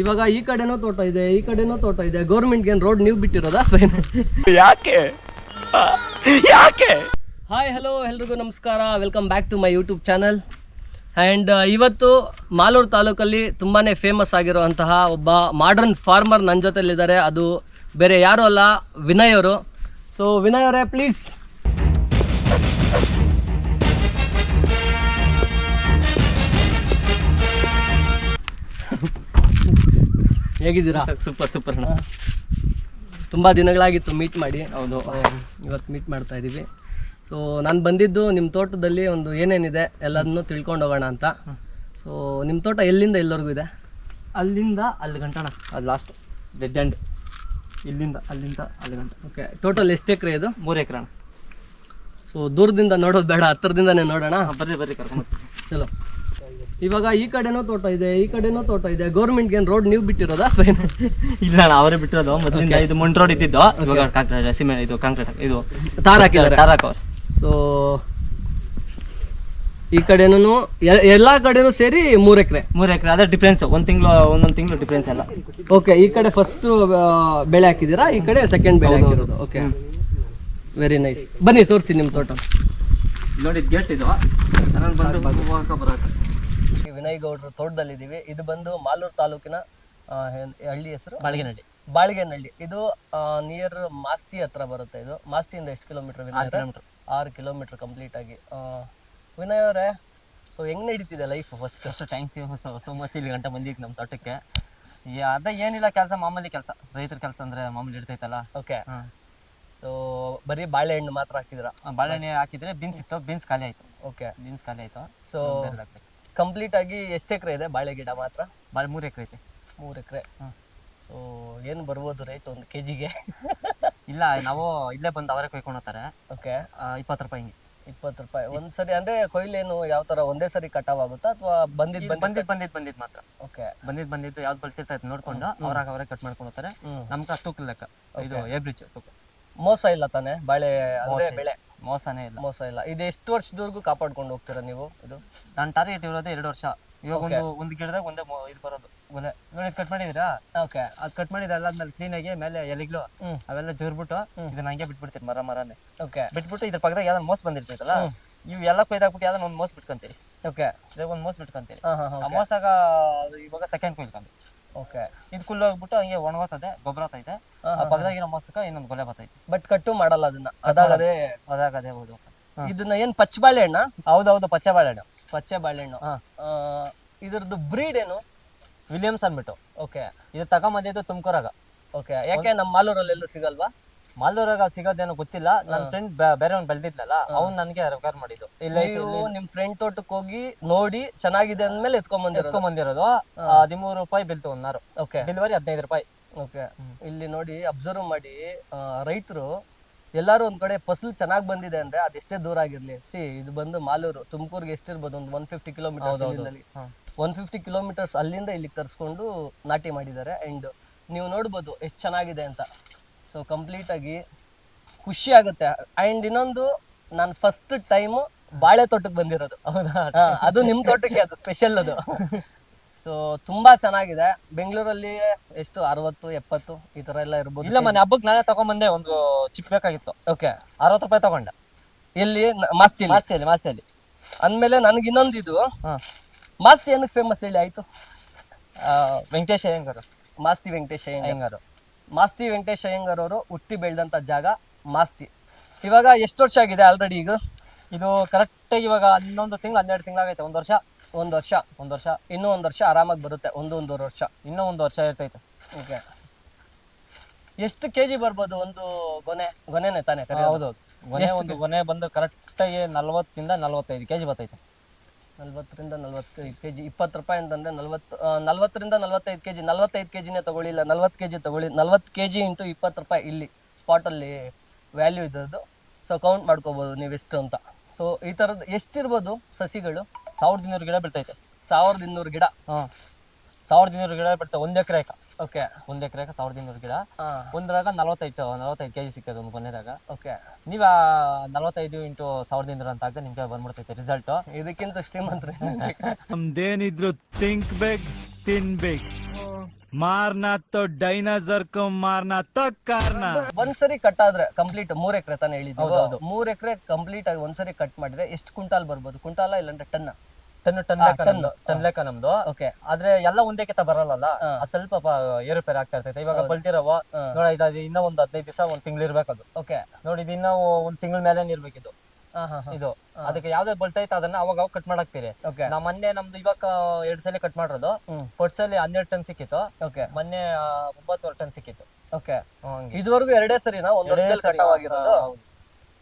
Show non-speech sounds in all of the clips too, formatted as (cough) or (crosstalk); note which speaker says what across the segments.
Speaker 1: ಇವಾಗ ಈ ಕಡೆನೂ ತೋಟ ಇದೆ ಈ ಕಡೆನೂ ತೋಟ ಇದೆ. ಗೌರ್ಮೆಂಟ್ ಏನ್ ರೋಡ್ ನೀವು ಬಿಟ್ಟಿರೋದಾ?
Speaker 2: ಯಾಕೆ? ಯಾಕೆ?
Speaker 1: ಹಾಯ್ ಹಲೋ ಎಲ್ರಿಗೂ ನಮಸ್ಕಾರ. Welcome back to my YouTube channel and ಇವತ್ತು ಮಾಲೂರು ತಾಲೂಕಲ್ಲಿ ತುಂಬಾ ಫೇಮಸ್ ಆಗಿರುವಂತಹ ಒಬ್ಬ ಮಾಡರ್ನ್ ಫಾರ್ಮರ್ ನನ್ನ ಜೊತೆಲಿದ್ದಾರೆ. ಅದು ಬೇರೆ ಯಾರೂ ಅಲ್ಲ ವಿನಯ್ ಅವರು. ಸೊ ವಿನಯ್ ಅವರೇ ಪ್ಲೀಸ್ ಹೇಗಿದ್ದೀರಾ? (laughs)
Speaker 2: ಸೂಪರ್ ಸೂಪರ್
Speaker 1: ತುಂಬ ದಿನಗಳಾಗಿತ್ತು ಮೀಟ್ ಮಾಡಿ.
Speaker 2: ಹೌದು.
Speaker 1: ಇವತ್ತು ಮೀಟ್ ಮಾಡ್ತಾ ಇದ್ದೀವಿ ಸೊ ನಾನು ಬಂದಿದ್ದು ನಿಮ್ಮ ತೋಟದಲ್ಲಿ ಒಂದು ಏನೇನಿದೆ ಎಲ್ಲದನ್ನು ತಿಳ್ಕೊಂಡು ಹೋಗೋಣ ಅಂತ. ಸೊ ನಿಮ್ಮ ತೋಟ ಎಲ್ಲಿಂದ ಎಲ್ಲರಿಗೂ ಇದೆ?
Speaker 2: ಅಲ್ಲಿಂದ ಅಲ್ಲಿ ಗಂಟಣ ಅದು ಲಾಸ್ಟ್ ಡೆಡ್ ಎಂಡ್ ಇಲ್ಲಿಂದ ಅಲ್ಲಿಂದ ಅಲ್ಲಿ ಗಂಟ.
Speaker 1: ಓಕೆ ಟೋಟಲ್ ಎಷ್ಟು ಎಕರೆ ಇದು?
Speaker 2: ಮೂರು ಎಕರೆ ಅಣ್ಣ.
Speaker 1: ಸೊ ದೂರದಿಂದ ನೋಡೋದು ಬೇಡ ಹತ್ತಿರದಿಂದನೇ ನೋಡೋಣ.
Speaker 2: ಬರ್ರಿ ಬರ್ರಿ ಕರ್ಕೊಂಡು
Speaker 1: ಚಲೋ. ಇವಾಗ ಈ ಕಡೆನೂ ತೋಟ ಇದೆ ಈ ಕಡೆನೂ ತೋಟ ಇದೆ. ಗೌರ್ಮೆಂಟ್ಗೆ ಏನು ರೋಡ್ ನೀವು ಬಿಟ್ಟಿರೋದ?
Speaker 2: ಇಲ್ಲ ಅಣ್ಣ ಅವರೇ ಬಿಟ್ಟಿರೋದು. ಮೊದಲಿಂದ ಇದು ಮಂಟ್ ರೋಡ್ ಇದ್ದಿದ್ದು. ಇವಾಗ ಕಾಂಕ್ರೀಟ್ ಸಿಮೆಂಟ್ ಇದು ಕಾಂಕ್ರೀಟ್ ಇದು
Speaker 1: ತಾರ್ ಹಾಕಿದ್ದಾರೆ. ಸೊ ಈ ಕಡೆನೂ ಎಲ್ಲ ಕಡೆನೂ ಸೇರಿ ಮೂರು ಎಕರೆ.
Speaker 2: ಮೂರು ಎಕರೆ ಅದೇ ಡಿಫ್ರೆನ್ಸ್ ಒಂದ್ ತಿಂಗಳು ಒಂದೊಂದು ತಿಂಗಳು ಡಿಫ್ರೆನ್ಸ್ ಎಲ್ಲ.
Speaker 1: ಓಕೆ ಈ ಕಡೆ ಫಸ್ಟ್ ಬೆಳೆ ಹಾಕಿದ್ದೀರಾ? ಈ ಕಡೆ ಸೆಕೆಂಡ್ ಬೆಳೆ ಹಾಕಿರೋದು. ಓಕೆ ವೆರಿ ನೈಸ್ ಬನ್ನಿ ತೋರಿಸಿ ನಿಮ್ಮ ತೋಟ.
Speaker 2: ನೋಡಿ ಗೇಟ್ ಇದು. ಬಂದು ಬರೋಕೆ
Speaker 1: ವಿನಯ್ ಗೌಡ್ರ ತೋಟದಲ್ಲಿದ್ದೀವಿ. ಇದು ಬಂದು ಮಾಲೂರು ತಾಲೂಕಿನ ಆ, ಹಳ್ಳಿ ಹೆಸರು?
Speaker 2: ಬಾಳಿಗೆನಹಳ್ಳಿ.
Speaker 1: ಬಾಳಿಗೆನಹಳ್ಳಿ. ಇದು ನಿಯರ್ ಮಾಸ್ತಿ ಹತ್ರ ಬರುತ್ತೆ ಇದು. ಮಾಸ್ತಿಯಿಂದ ಎಷ್ಟು ಕಿಲೋಮೀಟರ್
Speaker 2: ಕಿಲೋಮೀಟರ್.
Speaker 1: ಆರು ಕಿಲೋಮೀಟರ್ ಕಂಪ್ಲೀಟ್ ಆಗಿ. ಆ, ವಿನಯ್ ಅವರೇ ಸೊ ಹೆಂಗ್ ನಡೀತಿದೆ life first
Speaker 2: first thank you so so much ಇಲ್ಲಿ ಗಂಟೆ ಬಂದಿದ್ದು ನಮ್ಮ ತೋಟಕ್ಕೆ. ಈ ಅದ ಏನಿಲ್ಲ ಕೆಲಸ ಮಾಮೂಲಿ ಕೆಲಸ. ರೈತರ ಕೆಲಸ ಅಂದ್ರೆ ಮಾಮೂಲಿ ಇರ್ತೈತಲ್ಲ
Speaker 1: ಓಕೆ
Speaker 2: ಹಾಂ.
Speaker 1: ಸೊ ಬರೀ ಬಾಳೆಹಣ್ಣು ಮಾತ್ರ ಹಾಕಿದ್ರ
Speaker 2: ಬಾಳೆಹಣ್ಣು ಹಾಕಿದ್ರೆ ಬೀನ್ಸ್ ಇತ್ತು ಬೀನ್ಸ್ ಖಾಲಿ ಆಯ್ತು.
Speaker 1: ಓಕೆ
Speaker 2: ಬೀನ್ಸ್ ಖಾಲಿ ಆಯ್ತು.
Speaker 1: ಸೊ
Speaker 2: ಬೇರೆ ಹಾಕ್ಬೇಕು
Speaker 1: ಕಂಪ್ಲೀಟ್ ಆಗಿ ಎಷ್ಟು ಎಕರೆ ಇದೆ? ಬಾಳೆ ಗಿಡ ಮಾತ್ರ?
Speaker 2: ಬಾಳೆ ಮೂರು ಎಕರೆ ಐತೆ.
Speaker 1: ಮೂರು ಎಕರೆ.
Speaker 2: ಹಾಂ
Speaker 1: ಸೊ ಏನು ಬರ್ಬೋದು ರೇಟ್ ಒಂದು ಕೆ ಜಿಗೆ
Speaker 2: ಇಲ್ಲ ನಾವು ಇಲ್ಲೇ ಬಂದು ಅವರೇ ಕೊಯ್ಕೊಂಡು ಹೋಗ್ತಾರೆ
Speaker 1: ಓಕೆ
Speaker 2: ಇಪ್ಪತ್ತು ರೂಪಾಯಿ ಹಿಂಗೆ.
Speaker 1: ಇಪ್ಪತ್ತು ರೂಪಾಯಿ. ಒಂದು ಸರಿ ಅಂದರೆ ಕೊಯ್ಲೇನು ಯಾವ ಥರ ಒಂದೇ ಸರಿ ಕಟಾವ್ ಆಗುತ್ತಾ ಅಥವಾ ಬಂದಿದ್ದು ಬಂದು
Speaker 2: ಬಂದಿದ್ದು ಬಂದಿದ್ದು ಬಂದಿದ್ದು ಮಾತ್ರ.
Speaker 1: ಓಕೆ
Speaker 2: ಬಂದಿದ್ದು ಬಂದಿದ್ದು ಯಾವ್ದು ಬಳ್ತಿರ್ತೈತೆ ನೋಡ್ಕೊಂಡು ಅವ್ರಾಗ ಅವರೇ ಕಟ್ ಮಾಡ್ಕೊಂಡು ಹೋಗ್ತಾರೆ. ನಮ್ಗೆ ತೂಕ ಲೆಕ್ಕ. ಇದು ಏಬ್ರಿಜ್ ತೂಕ
Speaker 1: ಮೋಸ ಇಲ್ಲ ತಾನೆ? ಬಾಳೆ ಅಂದರೆ ಬೆಳೆ.
Speaker 2: ಮೋಸನೇ ಇಲ್ಲ.
Speaker 1: ಮೋಸ ಇಲ್ಲ. ಇದು ಎಷ್ಟು ವರ್ಷದವರೆಗೂ ಕಾಪಾಡ್ಕೊಂಡು ಹೋಗ್ತೀರ ನೀವು ಇದು?
Speaker 2: ನನ್ನ ಟಾರ್ಗೆಟ್ ಇರೋದು ಎರಡು ವರ್ಷ. ಇವಾಗ ಒಂದು ಒಂದು ಗಿಡದಾಗ ಒಂದೇ ಮೊ- ಇದು ಬರೋದು. ಒಂದೇ ಇವಾಗ ಕಟ್ ಮಾಡಿದೀರಾ
Speaker 1: ಓಕೆ
Speaker 2: ಅದು ಕಟ್ ಮಾಡಿದ್ರೆ ಕ್ಲೀನ್ ಕ್ಲೀನಾಗಿ ಮೇಲೆ ಎಲೆಗಳು ಅವೆಲ್ಲ ಜೋರ್ಬಿಟ್ಟು ಇದನ್ನ ಹಂಗೆ ಬಿಟ್ಬಿಡ್ತೀರಿ ಮರ ಮರನೇ.
Speaker 1: ಓಕೆ
Speaker 2: ಬಿಟ್ಬಿಟ್ಟು ಇದ್ರ ಪಕ್ಕದಾಗ ಯಾವ್ದಾನ ಮೋಸ ಬಂದಿರ್ತೈತಲ್ಲ ಇವು ಎಲ್ಲ ಕೊಯ್ದಾಕ್ಬಿಟ್ಟು ಯಾವ್ದಾನ ಒಂದು ಮೋಸ ಬಿಟ್ಕೊಂತೀರಿ.
Speaker 1: ಓಕೆ
Speaker 2: ಇದಾಗ ಒಂದು ಮೋಸ ಬಿಟ್ಕೊಂತೀರಿ.
Speaker 1: ಹಾಂ ಹಾಂ ಹಾಂ
Speaker 2: ಆ ಮೋಸಾಗ ಅದು ಇವಾಗ ಸೆಕೆಂಡ್ ಕೊಯ್ಕೊಂಡು
Speaker 1: ಓಕೆ
Speaker 2: ಇದು ಕುಲ್ ಹೋಗ್ಬಿಟ್ಟು ಹಂಗೆ ಒಣಗೋತದೆ ಗೊಬ್ಬರ ಆತೈತೆ ಆ ಪಕ್ಕದಾಗಿರೋ ಮೊಸಕ ಇನ್ನೊಂದು ಗೊಲೆ ಬರ್ತೈತೆ.
Speaker 1: ಬಟ್ ಕಟ್ಟು ಮಾಡಲ್ಲ ಅದನ್ನ. ಅದಾಗದೇ
Speaker 2: ಅದಾಗ ಹೌದು.
Speaker 1: ಇದನ್ನ ಏನ್ ಪಚ್ಚ ಬಾಳೆಹಣ್ಣ?
Speaker 2: ಹೌದೌದು ಪಚ್ಚೆ ಬಾಳೆಹಣ್ಣು.
Speaker 1: ಪಚ್ಚೆ ಬಾಳೆಹಣ್ಣು. ಆ, ಇದ್ರದ್ದು ಬ್ರೀಡ್ ಏನು?
Speaker 2: ವಿಲಿಯಮ್ಸ್ ಅಂದ್ಬಿಟ್ಟು.
Speaker 1: ಓಕೆ
Speaker 2: ಇದು ತಗೊಂಬಂದಿದ್ದು ತುಮಕೂರಾಗ.
Speaker 1: ಓಕೆ ಯಾಕೆ ನಮ್ಮ ಮಾಲೂರಲ್ಲಿ ಎಲ್ಲೂ ಸಿಗಲ್ವಾ?
Speaker 2: ಮಾಲ್ದೂರಾಗ ಸಿಗೋದೇನೋ ಗೊತ್ತಿಲ್ಲ. ನನ್ನ ಫ್ರೆಂಡ್ ಬೇರೆ ಅವ್ನು ಬೆಳೆದಿದ್ನಲ್ಲ ಅವ್ನು ನನಗೆ ರೆಫರ್ ಮಾಡಿದ್ದು. ಇಲ್ಲ
Speaker 1: ನೀವು ನಿಮ್ ಫ್ರೆಂಡ್ ತೋಟಕ್ಕೆ ಹೋಗಿ ನೋಡಿ ಚೆನ್ನಾಗಿದೆ ಅಂದ್ಮೇಲೆ ಎತ್ಕೊಂಡ್ ಬಂದಿರೋದು.
Speaker 2: ಎತ್ಕೊಂಡ್ ಬಂದಿರೋದು. ಹದಿಮೂರು ರೂಪಾಯಿ ಬಿಲ್ ತಗೊಂಡಾರು
Speaker 1: ಓಕೆ.
Speaker 2: ಡೆಲಿವರಿ ಹದಿನೈದು ರೂಪಾಯಿ.
Speaker 1: ಓಕೆ. ಇಲ್ಲಿ ನೋಡಿ ಅಬ್ಸರ್ವ್ ಮಾಡಿ ರೈತರು ಎಲ್ಲಾರು ಒಂದ್ ಕಡೆ ಫಸಲು ಚೆನ್ನಾಗಿ ಬಂದಿದೆ ಅಂದ್ರೆ ಅದೆಷ್ಟೇ ದೂರ ಆಗಿರ್ಲಿ. ಸಿ ಇದು ಬಂದು ಮಾಲೂರು ತುಮಕೂರ್ಗೆ ಎಷ್ಟಿರ್ಬೋದು ಒಂದು one fifty kilometre one fifty kilometres ಅಲ್ಲಿಂದ ಇಲ್ಲಿಗೆ ತರಿಸ್ಕೊಂಡು ನಾಟಿ ಮಾಡಿದ್ದಾರೆ. ಅಂಡ್ ನೀವು ನೋಡ್ಬೋದು ಎಷ್ಟು ಚೆನ್ನಾಗಿದೆ ಅಂತ. ಸೊ ಕಂಪ್ಲೀಟಾಗಿ ಖುಷಿ ಆಗುತ್ತೆ. ಆ್ಯಂಡ್ ಇನ್ನೊಂದು ನಾನು ಫಸ್ಟ್ ಟೈಮು ಬಾಳೆ ತೋಟಕ್ಕೆ ಬಂದಿರೋದು.
Speaker 2: ಹೌದಾ?
Speaker 1: ಅದು ನಿಮ್ಮ ತೋಟಕ್ಕೆ ಅದು ಸ್ಪೆಷಲ್ ಅದು. ಸೊ ತುಂಬಾ ಚೆನ್ನಾಗಿದೆ. ಬೆಂಗಳೂರಲ್ಲಿ ಎಷ್ಟು? ಅರವತ್ತು ಎಪ್ಪತ್ತು? ಈ ತರ ಎಲ್ಲ ಇರ್ಬೋದು.
Speaker 2: ಇಲ್ಲ ಮನೆ ಹಬ್ಬಕ್ಕೆ ನಾನೇ ತಗೊಂಬಂದೆ ಒಂದು ಚಿಪ್ ಬೇಕಾಗಿತ್ತು.
Speaker 1: ಓಕೆ
Speaker 2: ಅರವತ್ತು ರೂಪಾಯಿ ತಗೊಂಡೆ.
Speaker 1: ಇಲ್ಲಿ ಮಾಸ್ತಿ
Speaker 2: ಮಾಸ್ತಿಯಲ್ಲಿ. ಮಾಸ್ತಿಯಲ್ಲಿ
Speaker 1: ಅಂದಮೇಲೆ ನನಗೆ ಇನ್ನೊಂದು
Speaker 2: ಇದು.
Speaker 1: ಮಾಸ್ತಿ ಏನಕ್ಕೆ ಫೇಮಸ್ ಹೇಳಿ ಆಯಿತು?
Speaker 2: ವೆಂಕಟೇಶ್ ಅಯ್ಯಂಗಾರು.
Speaker 1: ಮಾಸ್ತಿ ವೆಂಕಟೇಶ್ ಅಯ್ಯಂಗಾರು. ಮಾಸ್ತಿ ವೆಂಕಟೇಶ್ ಅಯ್ಯಂಗರ್ ಅವರು ಹುಟ್ಟಿ ಬೆಳೆದಂಥ ಜಾಗ ಮಾಸ್ತಿ. ಇವಾಗ ಎಷ್ಟು ವರ್ಷ ಆಗಿದೆ ಆಲ್ರೆಡಿ ಈಗ?
Speaker 2: ಇದು ಕರೆಕ್ಟಾಗಿ ಇವಾಗ ಹನ್ನೊಂದು ತಿಂಗಳು ಹನ್ನೆರಡು ತಿಂಗಳಾಗೈತೆ ಒಂದು ವರ್ಷ
Speaker 1: ಒಂದು ವರ್ಷ
Speaker 2: ಒಂದು ವರ್ಷ
Speaker 1: ಇನ್ನೂ ಒಂದು ವರ್ಷ ಆರಾಮಾಗಿ ಬರುತ್ತೆ. ಒಂದು ಒಂದೂವರೆ ವರ್ಷ
Speaker 2: ಇನ್ನೂ ಒಂದು ವರ್ಷ ಇರ್ತೈತೆ.
Speaker 1: ಓಕೆ ಎಷ್ಟು ಕೆ ಜಿ ಬರ್ಬೋದು ಒಂದು ಗೊನೆ? ಗೊನೆನೆ ತಾನೆ ಕರೆ
Speaker 2: ಹೌದು. ಗೊನೆ ಒಂದು ಗೊನೆ ಬಂದು ಕರೆಕ್ಟಾಗಿ ನಲ್ವತ್ತಿಂದ ನಲ್ವತ್ತೈದು ಕೆ ಜಿ ಬರ್ತೈತೆ.
Speaker 1: ನಲ್ವತ್ತರಿಂದ ನಲ್ವತ್ತೈದು ಕೆ ಜಿ ಇಪ್ಪತ್ತು ರೂಪಾಯಿ ಅಂತಂದರೆ ನಲ್ವತ್ತು ನಲ್ವತ್ತರಿಂದ ನಲ್ವತ್ತೈದು ಕೆ ಜಿ ನಲ್ವತ್ತೈದು ಕೆ ಜಿನೇ ತೊಗೊಳ್ಳಿಲ್ಲ ನಲ್ವತ್ತು ಕೆ ಜಿ ತೊಗೊಳ್ಳಿ ನಲ್ವತ್ತು ಕೆ ಜಿ ಇಂಟು ಇಪ್ಪತ್ತು ರೂಪಾಯಿ ಇಲ್ಲಿ ಸ್ಪಾಟಲ್ಲಿ ವ್ಯಾಲ್ಯೂ ಇದ್ದದ್ದು. ಸೊ ಕೌಂಟ್ ಮಾಡ್ಕೋಬೋದು ನೀವು ಎಷ್ಟು ಅಂತ. ಸೊ ಈ ಥರದ್ದು ಎಷ್ಟಿರ್ಬೋದು ಸಸಿಗಳು?
Speaker 2: ಸಾವಿರದ ಇನ್ನೂರು ಗಿಡ ಬಿಡ್ತೈತೆ
Speaker 1: ಸಾವಿರದ ಇನ್ನೂರು ಗಿಡ.
Speaker 2: ಹಾಂ. ಸಾವಿರದ ಇನ್ನೂರು ಗಿಡ ಬಿಡ್ತವೆ ಒಂದು ಎಕರೆಕ
Speaker 1: ಓಕೆ
Speaker 2: ಒಂದ್ ಎಕರೆ ಸಾವಿರದ ಇನ್ನೂರು ಗಿಡ. ಒಂದ್ರಾಗ ನಲವತ್ತೈದು ನಲವತ್ತೈದು ಕೆಜಿ ಸಿಕ್ಕದು ಒಂದು ಕೊನೆದಾಗ
Speaker 1: ಓಕೆ
Speaker 2: ನೀವ್ ನಲವತ್ತೈದು ಇಂಟು ಸಾವಿರದ ಇನ್ನೂರು ಅಂತ ಹಾಕಿದ್ರೆ ನಿಮ್ಗೆ ಬಂದ್ಬಿಡ್ತೈತೆ ರಿಸಲ್ಟ್
Speaker 1: ಇದಕ್ಕಿಂತ ಶ್ರೀಮಂತ್ರಿ
Speaker 3: ನಮ್ದೇನಿದ್ರು ತಿಂಕ್ ಬೇಕ್ ತಿನ್ಬೇಕ್ ಡೈನೋಸರ್ ಡೈನಾಸರ್ ಮಾರ್ನಾಥ ಕಾರ್ನ
Speaker 1: ಒಂದ್ಸರಿ ಕಟ್ ಆದ್ರೆ ಕಂಪ್ಲೀಟ್ ಮೂರ್ ಎಕರೆ ತಾನೇ ಹೇಳಿದ್ದು. ಮೂರ್ ಎಕರೆ ಕಂಪ್ಲೀಟ್ ಆಗಿ ಒಂದ್ಸರಿ ಕಟ್ ಮಾಡಿದ್ರೆ ಎಷ್ಟು ಕುಂಟಾಲ್ ಬರ್ಬೋದು? ಕುಂಟಾಲ ಇಲ್ಲಾಂದ್ರೆ ಟನ್ನ?
Speaker 2: ಟನ್ ಟನ್ ಲೆಕ್ಕ ನಮ್ದು ಟನ್ ಲೆಕ್ಕ ನಮ್ದು.
Speaker 1: ಓಕೆ.
Speaker 2: ಆದ್ರೆ ಎಲ್ಲ ಒಂದೇ ಕಿತ ಬರಲ್ಲ ಅದ್ ಸ್ವಲ್ಪ ಏರುಪೇರ ಆಗ್ತಾ ಇರ್ತೈತೆ. ಇವಾಗ ಬಲ್ತಿರವ ನೋಡ ಇದು ಇನ್ನ ಒಂದ್ ಹದಿನೈದು ದಿವಸ ಒಂದ್ ತಿಂಗಳು ಇರ್ಬೇಕದು.
Speaker 1: ಓಕೆ.
Speaker 2: ನೋಡಿ ಇದು ಇನ್ನ ಒಂದ್ ತಿಂಗಳ ಮೇಲೆ ಇರ್ಬೇಕಿದು. ಇದು. ಅದಕ್ಕೆ ಯಾವ್ದೇ ಬಲ್ತೈತೆ ಅದನ್ನ ಅವಾಗ ಅವಾಗ ಕಟ್ ಮಾಡಾಕ್ತೀರಿ.
Speaker 1: ಓಕೆ.
Speaker 2: ನಾ ಮೊನ್ನೆ ನಮ್ದು ಇವಾಗ ಎರಡ್ ಸಲ ಕಟ್ ಮಾಡಿರೋದು. ಪೊಟ್ಸಲ್ಲಿ ಹನ್ನೆರಡು ಟನ್ ಸಿಕ್ಕಿತ್ತು.
Speaker 1: ಓಕೆ.
Speaker 2: ಮೊನ್ನೆ ಒಂಬತ್ತುವರೆ ಟನ್ ಸಿಕ್ಕಿತ್ತು.
Speaker 1: ಓಕೆ. ಇದುವರೆಗೂ ಎರಡೇ ಸರಿನಾ? ಒಂದ್ ವರ್ಷದಲ್ಲಿ ಕಟಾವ್ ಆಗಿರೋದು.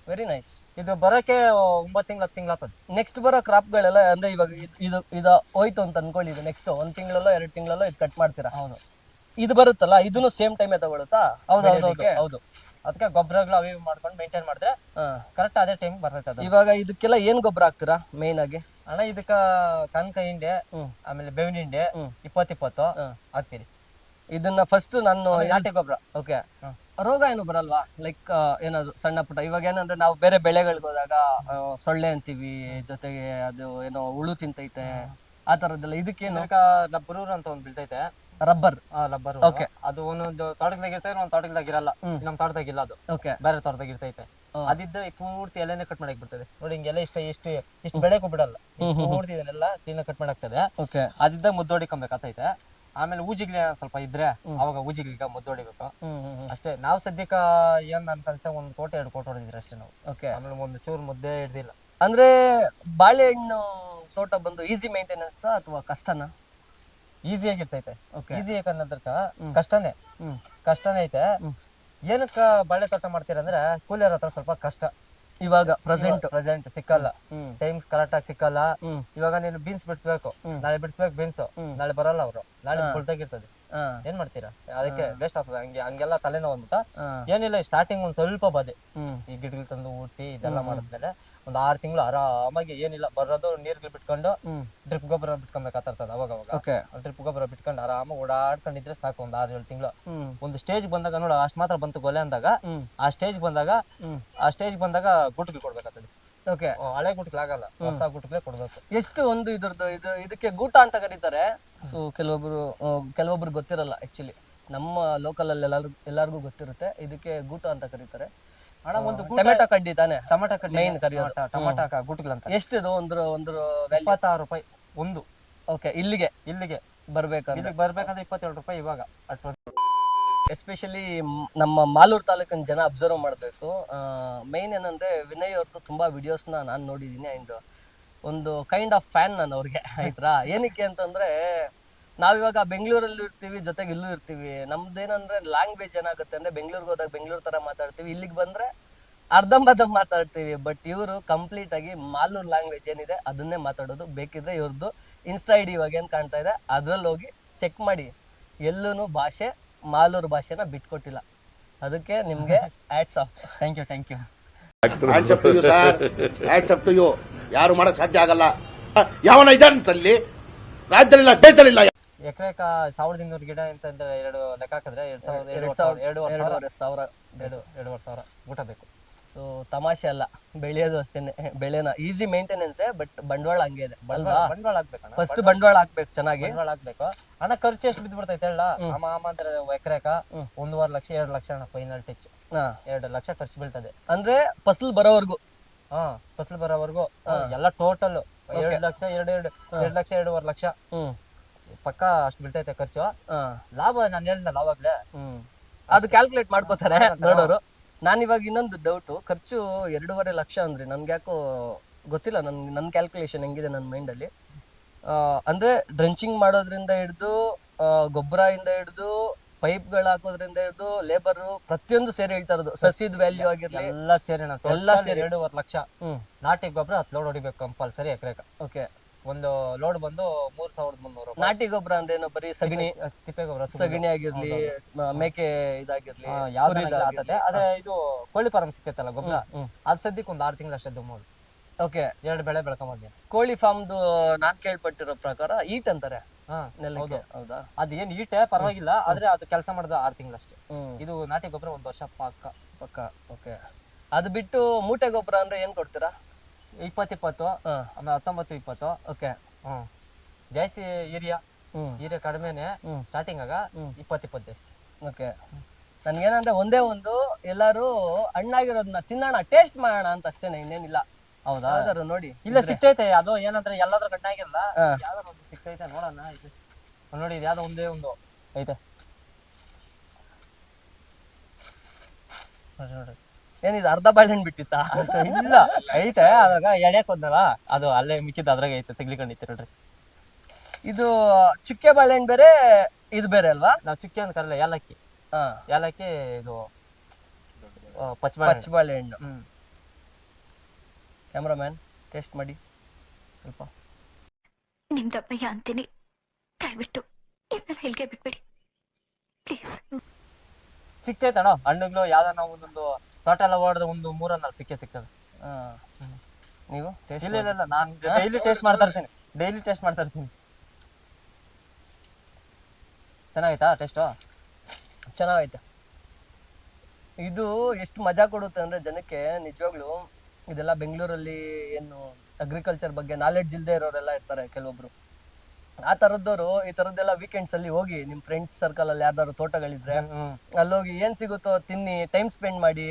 Speaker 1: ವೆರಿ ನೈಸ್
Speaker 2: ಇದು ಬರೋಕೆ ಒಂಬತ್ತು ತಿಂಗಳು ಹತ್ತು ತಿಂಗಳು ಆಗ್ತದೆ
Speaker 1: ನೆಕ್ಸ್ಟ್ ಬರೋ ಕ್ರಾಪ್ಗಳೆಲ್ಲ ಅಂದ್ರೆ ಇವಾಗ ಇದ್- ಇದು ಇದು ಹೋಯ್ತು ಅಂತ ಅನ್ಕೊಳ್ಳಿ ಇದು ನೆಕ್ಸ್ಟ್ ಒಂದ್ ತಿಂಗಳಲ್ಲೋ ಎರಡು ತಿಂಗಳಲ್ಲೋ ಇದು ಕಟ್ ಮಾಡ್ತೀರಾ?
Speaker 2: ಹೌದು.
Speaker 1: ಇದು ಬರುತ್ತಲ್ಲ ಇದನ್ನು ಸೇಮ್ ಟೈಮೇ ತಗೊಳುತ್ತಾ?
Speaker 2: ಹೌದು ಹೌದು
Speaker 1: ಓಕೆ
Speaker 2: ಹೌದು ಅದಕ್ಕೆ ಗೊಬ್ಬರಗಳು ಅవి ಇವು ಮಾಡ್ಕೊಂಡು ಮೇಂಟೈನ್ ಮಾಡಿದ್ರೆ. ಕರೆಕ್ಟ್ ಅದೇ ಟೈಮ್ ಬರ್ತೈತೆ ಅದು.
Speaker 1: ಇವಾಗ ಇದಕ್ಕೆಲ್ಲ ಏನ್ ಗೊಬ್ಬರ ಹಾಕ್ತೀರಾ ಮೇನ್ ಆಗಿ?
Speaker 2: ಅಣ್ಣ ಇದಕ್ಕ ಕನಕ ಹಿಂಡೆ. ಆಮೇಲೆ ಬೇವಿನ ಹಿಂಡೆ ಇಪ್ಪತ್ತಿಪ್ಪತ್ತು ಇಪ್ಪತ್ತು ಹಾಕ್ತೀರಿ.
Speaker 1: ಇದನ್ನ ಫಸ್ಟ್ ನಾನು
Speaker 2: ನಾಟಿ ಗೊಬ್ಬರ
Speaker 1: ಓಕೆ ರೋಗ ಏನು ಬರಲ್ವಾ? ಲೈಕ್ ಏನಾದ್ರು ಸಣ್ಣ ಪುಟ್ಟ. ಇವಾಗ ಏನಂದ್ರೆ ನಾವು ಬೇರೆ ಬೆಳೆಗಳಿಗೆ ಹೋದಾಗ ಆ, ಸೊಳ್ಳೆ ಅಂತೀವಿ ಜೊತೆಗೆ ಅದು ಏನೋ ಹುಳು ತಿಂತೈತೆ ಆ ತರದ್ದೆಲ್ಲ. ಇದಕ್ಕೆ
Speaker 2: ಇದಕ್ಕ ರಬ್ಬರೂರ್ ಅಂತ ಒಂದು ಬೀಳ್ತೈತೆ.
Speaker 1: ರಬ್ಬರ್
Speaker 2: ಆ ರಬ್ಬರ್
Speaker 1: ಓಕೆ
Speaker 2: ಅದು ಒಂದೊಂದು ತೋಟದಾಗ ಇರ್ತೈತೆ ಒಂದ್ ತೋಟದಾಗ ಇರಲ್ಲ. ನಮ್ ತೋಟದಾಗ ಇಲ್ಲ ಅದು.
Speaker 1: ಓಕೆ
Speaker 2: ಬೇರೆ ತೋಟದಾಗ ಇರ್ತೈತೆ. ಅದಿದ್ದ ಈ ಪೂರ್ತಿ ಎಲೆನೆ ಕಟ್ ಮಾಡಕ್ ಬಿಡ್ತದೆ. ನೋಡಿ ಹಿಂಗೆಲ್ಲ ಇಷ್ಟ ಎಷ್ಟು ಇಷ್ಟು ಬೆಳೆಗೂ ಬಿಡಲ್ಲ. ಈ ಪೂರ್ತಿ ಇದನ್ನೆಲ್ಲ ಕ್ಲೀನ್ ಕಟ್ ಮಾಡಾಕ್ತದೆ
Speaker 1: ಓಕೆ
Speaker 2: ಅದಿದ್ದ ಮುದ್ದೋಡಿಕೊಂಬೇಕಾಗ್ತೈತೆ ಆಮೇಲೆ ಊಜಿಗ್ಲಿ ಸ್ವಲ್ಪ ಇದ್ರೆ ಅವಾಗ ಊಜಿಗ್ಲಿಗ ಮುದ್ದೋಡಿಬೇಕು.
Speaker 1: ಹೊಡಿಬೇಕು
Speaker 2: ಅಷ್ಟೇ ನಾವು ಸದ್ಯಕ್ಕ ಏನ್ ಅಂತ ಒಂದ್ ಕೋಟೆ ಎರಡು ಕೋಟೆ ಹೊಡೆದಿದ್ರೆ ಅಷ್ಟೇ ನಾವು.
Speaker 1: ಓಕೆ
Speaker 2: ಆಮೇಲೆ ಒಂದು ಚೂರು ಮುದ್ದೆ ಹಿಡ್ದಿಲ್ಲ.
Speaker 1: ಅಂದ್ರೆ ಬಾಳೆಹಣ್ಣು ತೋಟ ಬಂದು ಈಸಿ ಮೇಂಟೆನೆನ್ಸ್ ಅಥವಾ ಕಷ್ಟನಾ?
Speaker 2: ಈಸಿ ಆಗಿರ್ತೈತೆ.
Speaker 1: Okay.
Speaker 2: ಈಸಿ ಅನ್ನೋದಕ್ಕ ಕಷ್ಟನೇ. ಕಷ್ಟನೇ ಐತೆ. ಏನಕ್ಕ ಬಾಳೆ ತೋಟ ಮಾಡ್ತೀರಂದ್ರೆ ಕೂಲಿಯರ್ ಹತ್ರ ಸ್ವಲ್ಪ ಕಷ್ಟ.
Speaker 1: ಇವಾಗ ಪ್ರೆಸೆಂಟ್
Speaker 2: ಪ್ರೆಸೆಂಟ್ ಸಿಕ್ಕಲ್ಲ. ಟೈಮ್ಸ್ ಕರೆಕ್ಟ್ ಆಗಿ ಸಿಕ್ಕಲ್ಲ. ಇವಾಗ ನೀನು ಬೀನ್ಸ್ ಬಿಡಿಸ್ಬೇಕು. ನಾಳೆ ಬಿಡಿಸ್ಬೇಕು ಬೀನ್ಸ್ ನಾಳೆ ಬರಲ್ಲ ಅವರು. ನಾಳೆ ಕುಳ್ತಾಗಿರ್ತದೆ. ಏನ್ ಮಾಡ್ತೀರಾ? ಅದಕ್ಕೆ ವೇಸ್ಟ್ ಆಗ್ತದೆ. ಹಂಗೆ ಹಂಗೆಲ್ಲ ತಲೆನೋವು
Speaker 1: ಅಂತ.
Speaker 2: ಏನಿಲ್ಲ ಸ್ಟಾರ್ಟಿಂಗ್ ಒಂದ್ ಸ್ವಲ್ಪ ಬದೆ. ಈ ಗಿಡಗಳು ತಂದು ಊಟಿ ಇದೆಲ್ಲ ಮಾಡಿದ್ಮೇಲೆ ಒಂದ್ ಆರ್ ತಿಂಗಳು ಆರಾಮಾಗಿ ಏನಿಲ್ಲ ಬರೋದು ನೀರ್ಗಳು ಬಿಟ್ಕೊಂಡು ಡ್ರಿಪ್ ಗೊಬ್ಬರ ಬಿಟ್ಕೊಬೇಕಾಗ್ತದ ಅವಾಗ ಅವಾಗ.
Speaker 1: ಓಕೆ
Speaker 2: ಡ್ರಿಪ್ ಗೊಬ್ಬರ ಬಿಟ್ಕೊಂಡು ಆರಾಮಾಗಿ ಓಡಾಡ್ಕೊಂಡಿದ್ರೆ ಸಾಕು ಒಂದ್ ಆರು ಏಳು ತಿಂಗಳು.
Speaker 1: ಹ್ಮ್.
Speaker 2: ಒಂದು ಸ್ಟೇಜ್ ಬಂದಾಗ ನೋಡು ಅಷ್ಟ್ ಮಾತ್ರ ಬಂತು ಗೊಲೆ ಅಂದಾಗ
Speaker 1: ಹ್ಮ್.
Speaker 2: ಆ ಸ್ಟೇಜ್ ಬಂದಾಗ. ಆ ಸ್ಟೇಜ್ ಬಂದಾಗ ಗುಟ್ಗಳು ಕೊಡ್ಬೇಕಾಗ್ತದೆ
Speaker 1: ಓಕೆ
Speaker 2: ಹ್ಮ್, ಹಳೆ ಗುಟ್ಗಳು ಆಗಲ್ಲ ಹೊಸ ಗುಟ್ಗಳೇ ಕೊಡ್ಬೇಕು.
Speaker 1: ಎಷ್ಟು ಒಂದು ಇದ್ರದ್ದು ಇದು ಇದಕ್ಕೆ ಗೂಟ ಅಂತ ಕರೀತಾರೆ. ಸೊ ಕೆಲವೊಬ್ರು ಆ, ಕೆಲವೊಬ್ರು ಗೊತ್ತಿರಲ್ಲ ಆಕ್ಚುಲಿ ನಮ್ಮ ಲೋಕಲ್ ಅಲ್ಲಿ ಎಲ್ಲಾರ್ಗು ಎಲ್ಲಾರ್ಗೂ ಗೊತ್ತಿರುತ್ತೆ ಇದಕ್ಕೆ ಗೂಟ ಅಂತ ಕರೀತಾರೆ.
Speaker 2: ಅಣ್ಣ ಒಂದು
Speaker 1: ಟೊಮೆಟೊ ಕಡ್ಡಿ ತಾನೆ?
Speaker 2: ಟಮಾಟ ಕಡ್ಡಿ
Speaker 1: Main ಕರಿಯೋದು.
Speaker 2: ಟಮಾಟ ಗುಟ್ಗಳಂತ
Speaker 1: ಎಷ್ಟಿದು? ಒಂದು ಒಂದು
Speaker 2: ಇಪ್ಪತ್ತಾರು ರೂಪಾಯಿ ಒಂದು.
Speaker 1: ಓಕೆ ಇಲ್ಲಿಗೆ?
Speaker 2: ಇಲ್ಲಿಗೆ.
Speaker 1: ಬರ್ಬೇಕಂದ್ರೆ?
Speaker 2: ಇಲ್ಲಿಗೆ ಬರ್ಬೇಕಂದ್ರೆ ಇಪ್ಪತ್ತೇಳು ರೂಪಾಯಿ ಇವಾಗ.
Speaker 1: ಎಸ್ಪೆಷಲಿ ನಮ್ಮ ಮಾಲೂರು ತಾಲೂಕಿನ ಜನ ಅಬ್ಸರ್ವ್ ಮಾಡಬೇಕು. ಮೇನ್ ಏನಂದ್ರೆ ವಿನಯ್ ಅವ್ರದ್ದು ತುಂಬಾ ವಿಡಿಯೋಸ್ನ ನಾನು ನೋಡಿದ್ದೀನಿ ಆ್ಯಂಡ್ ಒಂದು ಕೈಂಡ್ ಆಫ್ ಫ್ಯಾನ್ ನಾನು ಅವ್ರಿಗೆ (laughs) ಆಯ್ತಾ ಏನಕ್ಕೆ ಅಂತಂದ್ರೆ ನಾವಿವಾಗ ಬೆಂಗಳೂರಲ್ಲಿ ಇರ್ತೀವಿ ಜೊತೆಗೆ ಇಲ್ಲೂ ಇರ್ತೀವಿ. ನಮ್ದೇನಂದ್ರೆ ಲ್ಯಾಂಗ್ವೇಜ್ ಏನಾಗುತ್ತೆ ಅಂದ್ರೆ ಬೆಂಗಳೂರಿಗೆ ಹೋದಾಗ ಬೆಂಗಳೂರು ತರ ಮಾತಾಡ್ತೀವಿ ಇಲ್ಲಿಗೆ ಬಂದ್ರೆ ಅರ್ಧಂಬರ್ಧ ಮಾತಾಡ್ತೀವಿ. ಬಟ್ ಇವರು ಕಂಪ್ಲೀಟ್ ಆಗಿ ಮಾಲೂರು ಲ್ಯಾಂಗ್ವೇಜ್ ಏನಿದೆ ಅದನ್ನೇ ಮಾತಾಡೋದು. ಬೇಕಿದ್ರೆ ಇವ್ರದ್ದು ಇನ್ಸ್ಟಾ ಐಡಿ ಇವಾಗ ಏನು ಕಾಣ್ತಾ ಇದೆ ಅದ್ರಲ್ಲಿ ಹೋಗಿ ಚೆಕ್ ಮಾಡಿ. ಎಲ್ಲೂ ಭಾಷೆ ಮಾಲೂರು ಭಾಷೆನ ಬಿಟ್ಕೊಟ್ಟಿಲ್ಲ. ಅದಕ್ಕೆ ನಿಮ್ಗೆ hats off
Speaker 2: thank you thank you
Speaker 4: hands up to you sir hands up to you ಯಾರು ಮಾಡಕ್ ಸಾಧ್ಯ ಆಗಲ್ಲ. ಯಾವನ ಇದ್ದಾನಂತಲ್ಲಿ ರಾಜ್ಯದಲ್ಲಿಲ್ಲ ದೇಶದಲ್ಲಿಲ್ಲ
Speaker 2: ಎಕರೆಕ ಸಾವಿರದ ಇನ್ನೂರು ಗಿಡ ಅಂತಂದ್ರೆ ಎರಡು ಲೆಕ್ಕ ಹಾಕಿದ್ರೆ ಎರಡ್ ಸಾವಿರದ ಎರಡು ಸಾವಿರ
Speaker 1: ಎರಡು
Speaker 2: ಎರಡೂವರೆ ಸಾವಿರ.
Speaker 1: ಸಾವಿರ
Speaker 2: ಎರಡು ಎರಡೂವರೆ ಸಾವಿರ ಊಟ ಬೇಕು.
Speaker 1: ಸೊ ತಮಾಷೆ ಅಲ್ಲ ಬೆಳೆಯೋದು ಅಷ್ಟೇನೆ. ಬೆಳೆನ ಈಸಿ ಮೇಂಟೆನೆನ್ಸೇ ಬಟ್ ಬಂಡವಾಳ ಹಂಗೆ ಇದೆ ಅಲ್ವಾ?
Speaker 2: ಬಂಡವಾಳ ಹಾಕ್ಬೇಕು
Speaker 1: ಫಸ್ಟ್ ಬಂಡವಾಳ ಹಾಕ್ಬೇಕು ಚೆನ್ನಾಗಿ.
Speaker 2: ಬಂಡವಾಳ ಹಾಕ್ಬೇಕು. ಹಣ ಖರ್ಚು ಎಷ್ಟು ಬಿದ್ದು ಬರ್ತೈತೆ ಹೇಳ ಅಮ್ಮ ಅಮ್ಮ ಅಂದ್ರೆ ಎಕರೆಕ ಒಂದೂವರೆ ಲಕ್ಷ ಎರಡು ಲಕ್ಷ ಹಣ ಫೈನಲ್ ಟಚ್ ಎರಡು ಲಕ್ಷ ಖರ್ಚು ಬೀಳ್ತದೆ.
Speaker 1: ಅಂದ್ರೆ ಫಸಲ್ ಬರೋವರೆಗೂ.
Speaker 2: ಹಾ ಫಸಲ್ ಬರೋವರೆಗೂ. ಎಲ್ಲ ಟೋಟಲ್ ಎರಡು ಲಕ್ಷ ಎರಡು ಎರಡು ಎರಡು ಲಕ್ಷ ಎರಡೂವರೆ ಲಕ್ಷ.
Speaker 1: ಹ್ಮ್.
Speaker 2: ಪಕ್ಕ ಅಷ್ಟು ಬೀಳ್ತೈತೆ ಖರ್ಚು. ಲಾಭ ನಾನು ಹೇಳಿದ್ನಲ್ಲ ಅವಾಗ್ಲೇ
Speaker 1: ಹ್ಮ್. ಅದು ಕ್ಯಾಲ್ಕುಲೇಟ್ ಮಾಡ್ಕೋತಾರೆ ನೋಡೋರು. ನಾನು ಇವಾಗ ಇನ್ನೊಂದು ಡೌಟು ಖರ್ಚು ಎರಡೂವರೆ ಲಕ್ಷ ಅಂದ್ರೆ ನನ್ಗೆ ಯಾಕೋ ಗೊತ್ತಿಲ್ಲ ನನ್ ನನ್ನ ಕ್ಯಾಲ್ಕುಲೇಷನ್ ಹೆಂಗಿದೆ ನನ್ನ ಮೈಂಡಲ್ಲಿ ಅಂದ್ರೆ ಡ್ರೆಂಚಿಂಗ್ ಮಾಡೋದ್ರಿಂದ ಹಿಡಿದು ಗೊಬ್ಬರ ಇಂದ ಹಿಡಿದು ಪೈಪ್ಗಳು ಹಾಕೋದ್ರಿಂದ ಹಿಡಿದು ಲೇಬರ್ ಪ್ರತಿಯೊಂದು ಸೇರಿ ಹೇಳ್ತಾ ಇರೋದು. ಸಸಿದ್ ವ್ಯಾಲ್ಯೂ ಆಗಿರಲಿ
Speaker 2: ಎಲ್ಲ ಸೇರಿ
Speaker 1: ಎಲ್ಲ ಸೇರಿ.
Speaker 2: ಎರಡೂವರೆ ಲಕ್ಷ.
Speaker 1: ಹ್ಮ್.
Speaker 2: ನಾಟಿ ಗೊಬ್ಬರ ಹತ್ತು ಲೋಡ್ ಹೊಡಿಬೇಕು ಕಂಪಲ್ಸರಿ ಎಕರೆಕ
Speaker 1: ಓಕೆ
Speaker 2: ಒಂದು ಲೋಡ್ ಬಂದು ಮೂರ್ ಸಾವಿರದ ಮುನ್ನೂರು
Speaker 1: ನಾಟಿ ಗೊಬ್ಬರ ಅಂದ್ರೆ ಏನು ಬರೀ ಸಗಣಿ
Speaker 2: ತಿಪ್ಪೆ ಗೊಬ್ಬರ
Speaker 1: ಸಗಣಿ ಆಗಿರ್ಲಿ ಮ- ಮೇಕೆ ಇದಾಗಿರ್ಲಿ
Speaker 2: ಯಾವ್ದು ಅದೇ ಇದು ಕೋಳಿ ಫಾರ್ಮ್ ಸಿಕ್ಕೈತಲ್ಲ ಗೊಬ್ಬರ? ಅದ್ ಸದ್ಯಕ್ಕೆ ಒಂದ್ ಆರು ತಿಂಗಳು ಅಷ್ಟೇ ದುಮ್ಮೋದು
Speaker 1: ಓಕೆ
Speaker 2: ಎರಡು ಬೆಳೆ ಬೆಳ್ಕೊಂಬಂದಿ
Speaker 1: ಕೋಳಿ ಫಾರ್ಮ್ದು ನಾನ್ ಕೇಳ್ಪಟ್ಟಿರೋ ಪ್ರಕಾರ ಈಟ್ ಅಂತಾರೆ.
Speaker 2: ಹಾ
Speaker 1: ನೆಲಕ್ಕೆ. ಹೌದಾ.
Speaker 2: ಅದ್ ಏನ್ ಈಟೆ ಪರವಾಗಿಲ್ಲ. ಆದ್ರೆ ಅದು ಕೆಲಸ ಮಾಡಿದ ಆರು ತಿಂಗಳು ಅಷ್ಟೇ.
Speaker 1: ಹ್ಮ್.
Speaker 2: ಇದು ನಾಟಿ ಗೊಬ್ಬರ ಒಂದ್ ವರ್ಷ ಪಕ್ಕ.
Speaker 1: ಪಕ್ಕ. ಓಕೆ ಅದ್ ಬಿಟ್ಟು ಮೂಟೆ ಗೊಬ್ಬರ ಅಂದ್ರೆ ಏನ್ ಕೊಡ್ತೀರಾ?
Speaker 2: ಇಪ್ಪತ್ತು ಇಪ್ಪತ್ತು ಆಮೇಲೆ ಹತ್ತೊಂಬತ್ತು ಇಪ್ಪತ್ತು.
Speaker 1: ಓಕೆ.
Speaker 2: ಹ್ಞೂ. ಜಾಸ್ತಿ ಏರಿಯಾ
Speaker 1: ಹ್ಮ್.
Speaker 2: ಹೀರೆ ಕಡಿಮೆನೆ ಸ್ಟಾರ್ಟಿಂಗ್ ಆಗ ಇಪ್ಪತ್ತು ಇಪ್ಪತ್ತು ಜಾಸ್ತಿ.
Speaker 1: ಓಕೆ. ನನಗೇನಂದ್ರೆ ಒಂದೇ ಒಂದು ಎಲ್ಲರೂ ಹಣ್ಣಾಗಿರೋದನ್ನ ತಿನ್ನೋಣ ಟೇಸ್ಟ್ ಮಾಡೋಣ ಅಂತ ಅಷ್ಟೇನೆ ಇನ್ನೇನಿಲ್ಲ.
Speaker 2: ಹೌದಾ?
Speaker 1: ಯಾವ್ದಾದ್ರು ನೋಡಿ.
Speaker 2: ಇಲ್ಲ ಸಿಗ್ತೈತೆ. ಅದು ಏನಂದ್ರೆ ಎಲ್ಲಾದ್ರೂ ಕಣ್ಣಾಗಿಲ್ಲ
Speaker 1: ಹಾ.
Speaker 2: ಯಾವ್ದಾರು ಒಂದು ಸಿಗ್ತೈತೆ ನೋಡೋಣ ಇದು. ನೋಡಿ ಇದು ಯಾವ್ದೋ ಒಂದೇ ಒಂದು. ಐತೆ. ನೋಡಿ ನೋಡ್ರಿ
Speaker 1: ಏನಿದು ಅರ್ಧ ಬಾಳೆಹಣ್ಣು ಬಿಟ್ಟಿತ್ತಾ?
Speaker 2: ಅಂತ ಇಲ್ಲ ಐತೆ ಅದ್ರಾಗ ಎಳೆ ಹೋದ್ನಲ್ಲ ಅದು ಅಲ್ಲೇ ಮಿಕ್ಕಿದ ಅದ್ರಾಗ ಐತೆ ತೆಗ್ಲಿಕೊಂಡಿತ್ತು ನೋಡ್ರಿ.
Speaker 1: ಇದು ಚುಕ್ಕೆ ಬಾಳೆಹಣ್ಣು ಬೇರೆ ಇದು ಬೇರೆ ಅಲ್ವಾ?
Speaker 2: ನಾವು ಚುಕ್ಕೆ ಅಂತ ಕರಲ್ಲ ಏಲಕ್ಕಿ.
Speaker 1: ಹಾ.
Speaker 2: ಏಲಕ್ಕಿ ಇದು ಆ, ಪಚ್ಚಬಾಳೆ
Speaker 1: ಪಚ್ಚ ಬಾಳೆಹಣ್ಣು
Speaker 2: ಹ್ಮ್.
Speaker 1: ಕ್ಯಾಮ್ರಾಮ್ಯಾನ್ ಟೇಸ್ಟ್ ಮಾಡಿ. ಸ್ವಲ್ಪ.
Speaker 5: ನಿಮ್ದಪ್ಪಯ್ಯ ಅಂತೀನಿ. ದಯವಿಟ್ಟು ಇದನ್ನ ಬಿಟ್ಬಿಡಿ. ಪ್ಲೀಸ್.
Speaker 2: ಹಣ್ಣುಗಳು ಯಾವ್ದಾನ ಒಂದೊಂದು ತೋಟ ಅವಾರ್ಡ್ ಒಂದು ಒಂದು ನಾಲ್ಕು ಸಿಕ್ಕೇ ಸಿಗ್ತದೆ
Speaker 1: ನೀವು? ಟೇಸ್ಟ್
Speaker 2: ಇಲ್ಲ ಇಲ್ಲ ಇಲ್ಲ ನಾನು ಡೈಲಿ ಟೇಸ್ಟ್ ಮಾಡ್ತಾ ಇರ್ತೀನಿ. ಡೈಲಿ ಟೇಸ್ಟ್ ಮಾಡ್ತಾ ಇರ್ತೀನಿ. ಚೆನ್ನಾಗೈತಾ ಟೇಸ್ಟು
Speaker 1: ಚೆನ್ನಾಗೈತೆ. ಇದು ಎಷ್ಟು ಮಜಾ ಕೊಡುತ್ತೆ ಅಂದ್ರೆ ಜನಕ್ಕೆ ನಿಜವಾಗ್ಲೂ ಇದೆಲ್ಲ ಬೆಂಗಳೂರಲ್ಲಿ ಏನು ಅಗ್ರಿಕಲ್ಚರ್ ಬಗ್ಗೆ ನಾಲೆಡ್ಜ್ ಇಲ್ಲದೆ ಇರೋರೆಲ್ಲ ಇರ್ತಾರೆ ಕೆಲವೊಬ್ರು. ಆ ಥರದ್ದವರು ಈ ಥರದ್ದೆಲ್ಲ ವೀಕೆಂಡ್ಸ್ ಅಲ್ಲಿ ಹೋಗಿ ನಿಮ್ಮ ಫ್ರೆಂಡ್ಸ್ ಸರ್ಕಲ್ ಅಲ್ಲಿ ಯಾವ್ದಾದ್ರು ತೋಟಗಳಿದ್ರೆ
Speaker 2: ಹ್ಮ್
Speaker 1: ಅಲ್ಲೋಗಿ ಏನ್ ಸಿಗುತ್ತೋ ತಿನ್ನಿ ಟೈಮ್ ಸ್ಪೆಂಡ್ ಮಾಡಿ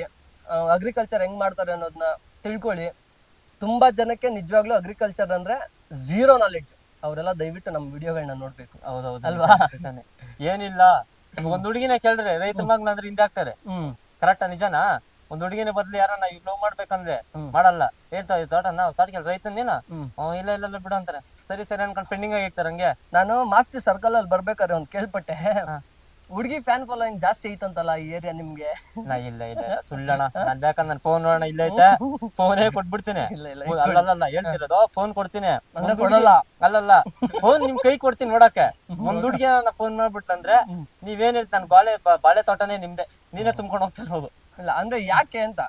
Speaker 1: ಅಗ್ರಿಕಲ್ಚರ್ ಹೆಂಗ್ ಮಾಡ್ತಾರೆ ಅನ್ನೋದನ್ನ ತಿಳ್ಕೊಳ್ಳಿ. ತುಂಬಾ ಜನಕ್ಕೆ ನಿಜವಾಗ್ಲೂ ಅಗ್ರಿಕಲ್ಚರ್ ಅಂದ್ರೆ ಝೀರೋ ನಾಲೆಡ್ಜ್ ಅವರೆಲ್ಲ ದಯವಿಟ್ಟು ನಮ್ಮ ವಿಡಿಯೋಗಳನ್ನ ನೋಡ್ಬೇಕು.
Speaker 2: ಹೌದೌದು
Speaker 1: ಅಲ್ವಾ?
Speaker 2: ಏನಿಲ್ಲ. ಒಂದ್ ಹುಡುಗಿನ ಕೇಳಿದ್ರೆ ರೈತರ ಮಗ್ನ ಅಂದ್ರೆ ಹಿಂದೆ ಹಾಕ್ತಾರೆ.
Speaker 1: ಹ್ಮ್.
Speaker 2: ಕರೆಕ್ಟಾ ನಿಜನಾ? ಒಂದ್ ಹುಡುಗಿನ ಬದ್ಲು ಯಾರನ್ನ ಈಗ ಲವ್ ಮಾಡ್ಬೇಕಂದ್ರೆ ಮಾಡಲ್ಲ. ಏನ್ ತೋಟ ನಾವು ತೋಟ ಕೆಲಸ ರೈತನ್ ನೀನ? ಹ್ಮ್. ಇಲ್ಲ ಇಲ್ಲ ಇಲ್ಲ ಬಿಡು ಅಂತಾರೆ. ಸರಿ ಸರಿ ಅನ್ಕೊಂಡು ಪೆಂಡಿಂಗ್ ಆಗಿರ್ತಾರೆ ಹಂಗೆ.
Speaker 1: ನಾನು ಮಾಸ್ತಿ ಸರ್ಕಲ್ ಅಲ್ಲಿ ಬರ್ಬೇಕಾದ್ರೆ ಒಂದ್ ಕೇಳ್ಪಟ್ಟೆ. ಹುಡುಗಿ ಫ್ಯಾನ್ ಫಾಲೋಯಿಂಗ್ ಜಾಸ್ತಿ ಐತಂತಲ್ಲ ಈ ಏರಿಯಾ ನಿಮ್ಗೆ?
Speaker 2: ನಾ ಇಲ್ಲ ಇಲ್ಲ. ಸುಳ್ಳಣ ಸುಳ್ಳಣ್ಣ. ನಾನ್ ಬೇಕಂದ್ರೆ ನನ್ ಫೋನ್ ನೋಡೋಣ ಇಲ್ಲ ಐತೆ. ಫೋನೇ ಕೊಟ್ಬಿಡ್ತೀನಿ.
Speaker 1: ಇಲ್ಲ, ಇಲ್ಲ,
Speaker 2: ಹ್ಮ್, ಅಲ್ಲಲ್ಲ ಹೇಳ್ತಿರೋದು ಫೋನ್ ಕೊಡ್ತೀನಿ.
Speaker 1: ಕೊಡಲ್ಲ.
Speaker 2: ಅಲ್ಲಲ್ಲ ಫೋನ್ ನಿಮ್ ಕೈ ಕೊಡ್ತೀನಿ ನೋಡಕ್ಕೆ. ಒಂದ್ ಹುಡುಗಿ ನನ್ನ ಫೋನ್ ಮಾಡ್ಬಿಟ್ಲಂದ್ರೆ ನೀವೇನ್ ಹೇಳ್ತಾನೆ ನನ್ ಬಾಳೆ ಬಾಳೆ ತೋಟನೇ ನಿಮ್ದೆ. ನೀನೇ ತುಂಬ್ಕೊಂಡು ಹೋಗ್ತಿರೋದು
Speaker 1: ಇಲ್ಲ ಅಂದ್ರೆ ಯಾಕೆ ಅಂತ?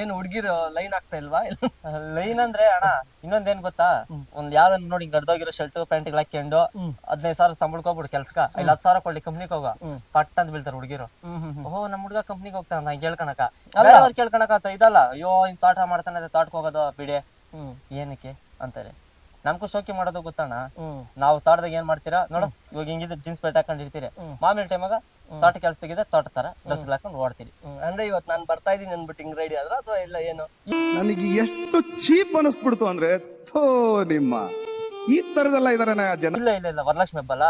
Speaker 1: ಏನು ಹುಡುಗಿರು ಲೈನ್ ಆಗ್ತಾ ಇಲ್ವಾ?
Speaker 2: ಲೈನ್ ಅಂದ್ರೆ ಅಣ್ಣ ಇನ್ನೊಂದೇನ್ ಗೊತ್ತಾ? ಒಂದ್ ಯಾವ್ದನ್ನ ನೋಡಿ ಗಡ್ದೋಗಿರೋ ಶರ್ಟ್ ಪ್ಯಾಂಟ್ ಹಾಕೊಂಡು ಹದಿನೈದು ಸಾವಿರ ಸಂಬಳಕೋಗ್ಬಿಡು ಕೆಲ್ಸಕ್ಕ. ಇಲ್ಲ ಹತ್ತು ಸಾವಿರ ಕೊಡ್ಲಿ ಕಂಪ್ನಿಗೆ ಹೋಗ. ಪಟ್ ಅಂತ ಬೀಳ್ತಾರೆ ಹುಡುಗಿರು. ಓಹ್ ನಮ್ ಹುಡುಗ ಕಂಪ್ನಿಗೆ ಹೋಗ್ತಾನ ನಾ ಕೇಳ್ಕಣಕ ಅವ್ರು ಕೇಳ್ಕಣಕ ಇದಲ್ಲ. ಅಯ್ಯೋ ಇನ್ ತೋಟ ಮಾಡ್ತಾನೆ ಅದೇ ತೋಟಕ್ಕೆ ಹೋಗೋದು ಬಿಡಿ.
Speaker 1: ಹ್ಮ್.
Speaker 2: ಏನಕ್ಕೆ ಅಂತಾರೆ ನಮ್ಗೂ ಶೋಕಿ ಮಾಡೋದು ಗೊತ್ತಣ್ಣ.
Speaker 1: ಹ್ಮ್.
Speaker 2: ನಾವು ತೋಟದಾಗ ಏನ್ ಮಾಡ್ತೀರಾ? ನೋಡು ಇವಾಗ ಹಿಂಗಿದ್ರೆ ಜೀನ್ಸ್ ಪ್ಯಾಂಟ್ ಹಾಕೊಂಡಿರ್ತೀರಿ ಮಾಮೂಲಿ ಟೈಮಾಗ ತೋಟ ಕೆಲಸ ತೆಗೆದ್ರೆ ತೋಟ ತರ ಡ್ರೆಸ್ ಹಾಕೊಂಡು ಓಡ್ತೀರಿ.
Speaker 1: ಅಂದ್ರೆ ಇವತ್ತು ನಾನು ಬರ್ತಾ ಇದ್ದೀನಿ ಅಂದ್ಬಿಟ್ಟು ಹಿಂಗ್ ರೆಡಿ ಆದ್ರ ಅಥವಾ ಇಲ್ಲ ಏನು?
Speaker 6: ನನಗೆ ಎಷ್ಟು ಚೀಪ್ ಅನಿಸ್ಬಿಡ್ತು ಅಂದ್ರೆ ಥೋ ನಿಮ್ಮ. ಈ ತರದೆಲ್ಲ ಇದಾರೆ ಜನ.
Speaker 2: ಇಲ್ಲ ಇಲ್ಲ ಇಲ್ಲ ವರಲಕ್ಷ್ಮಿ ಹಬ್ಬಲ್ಲ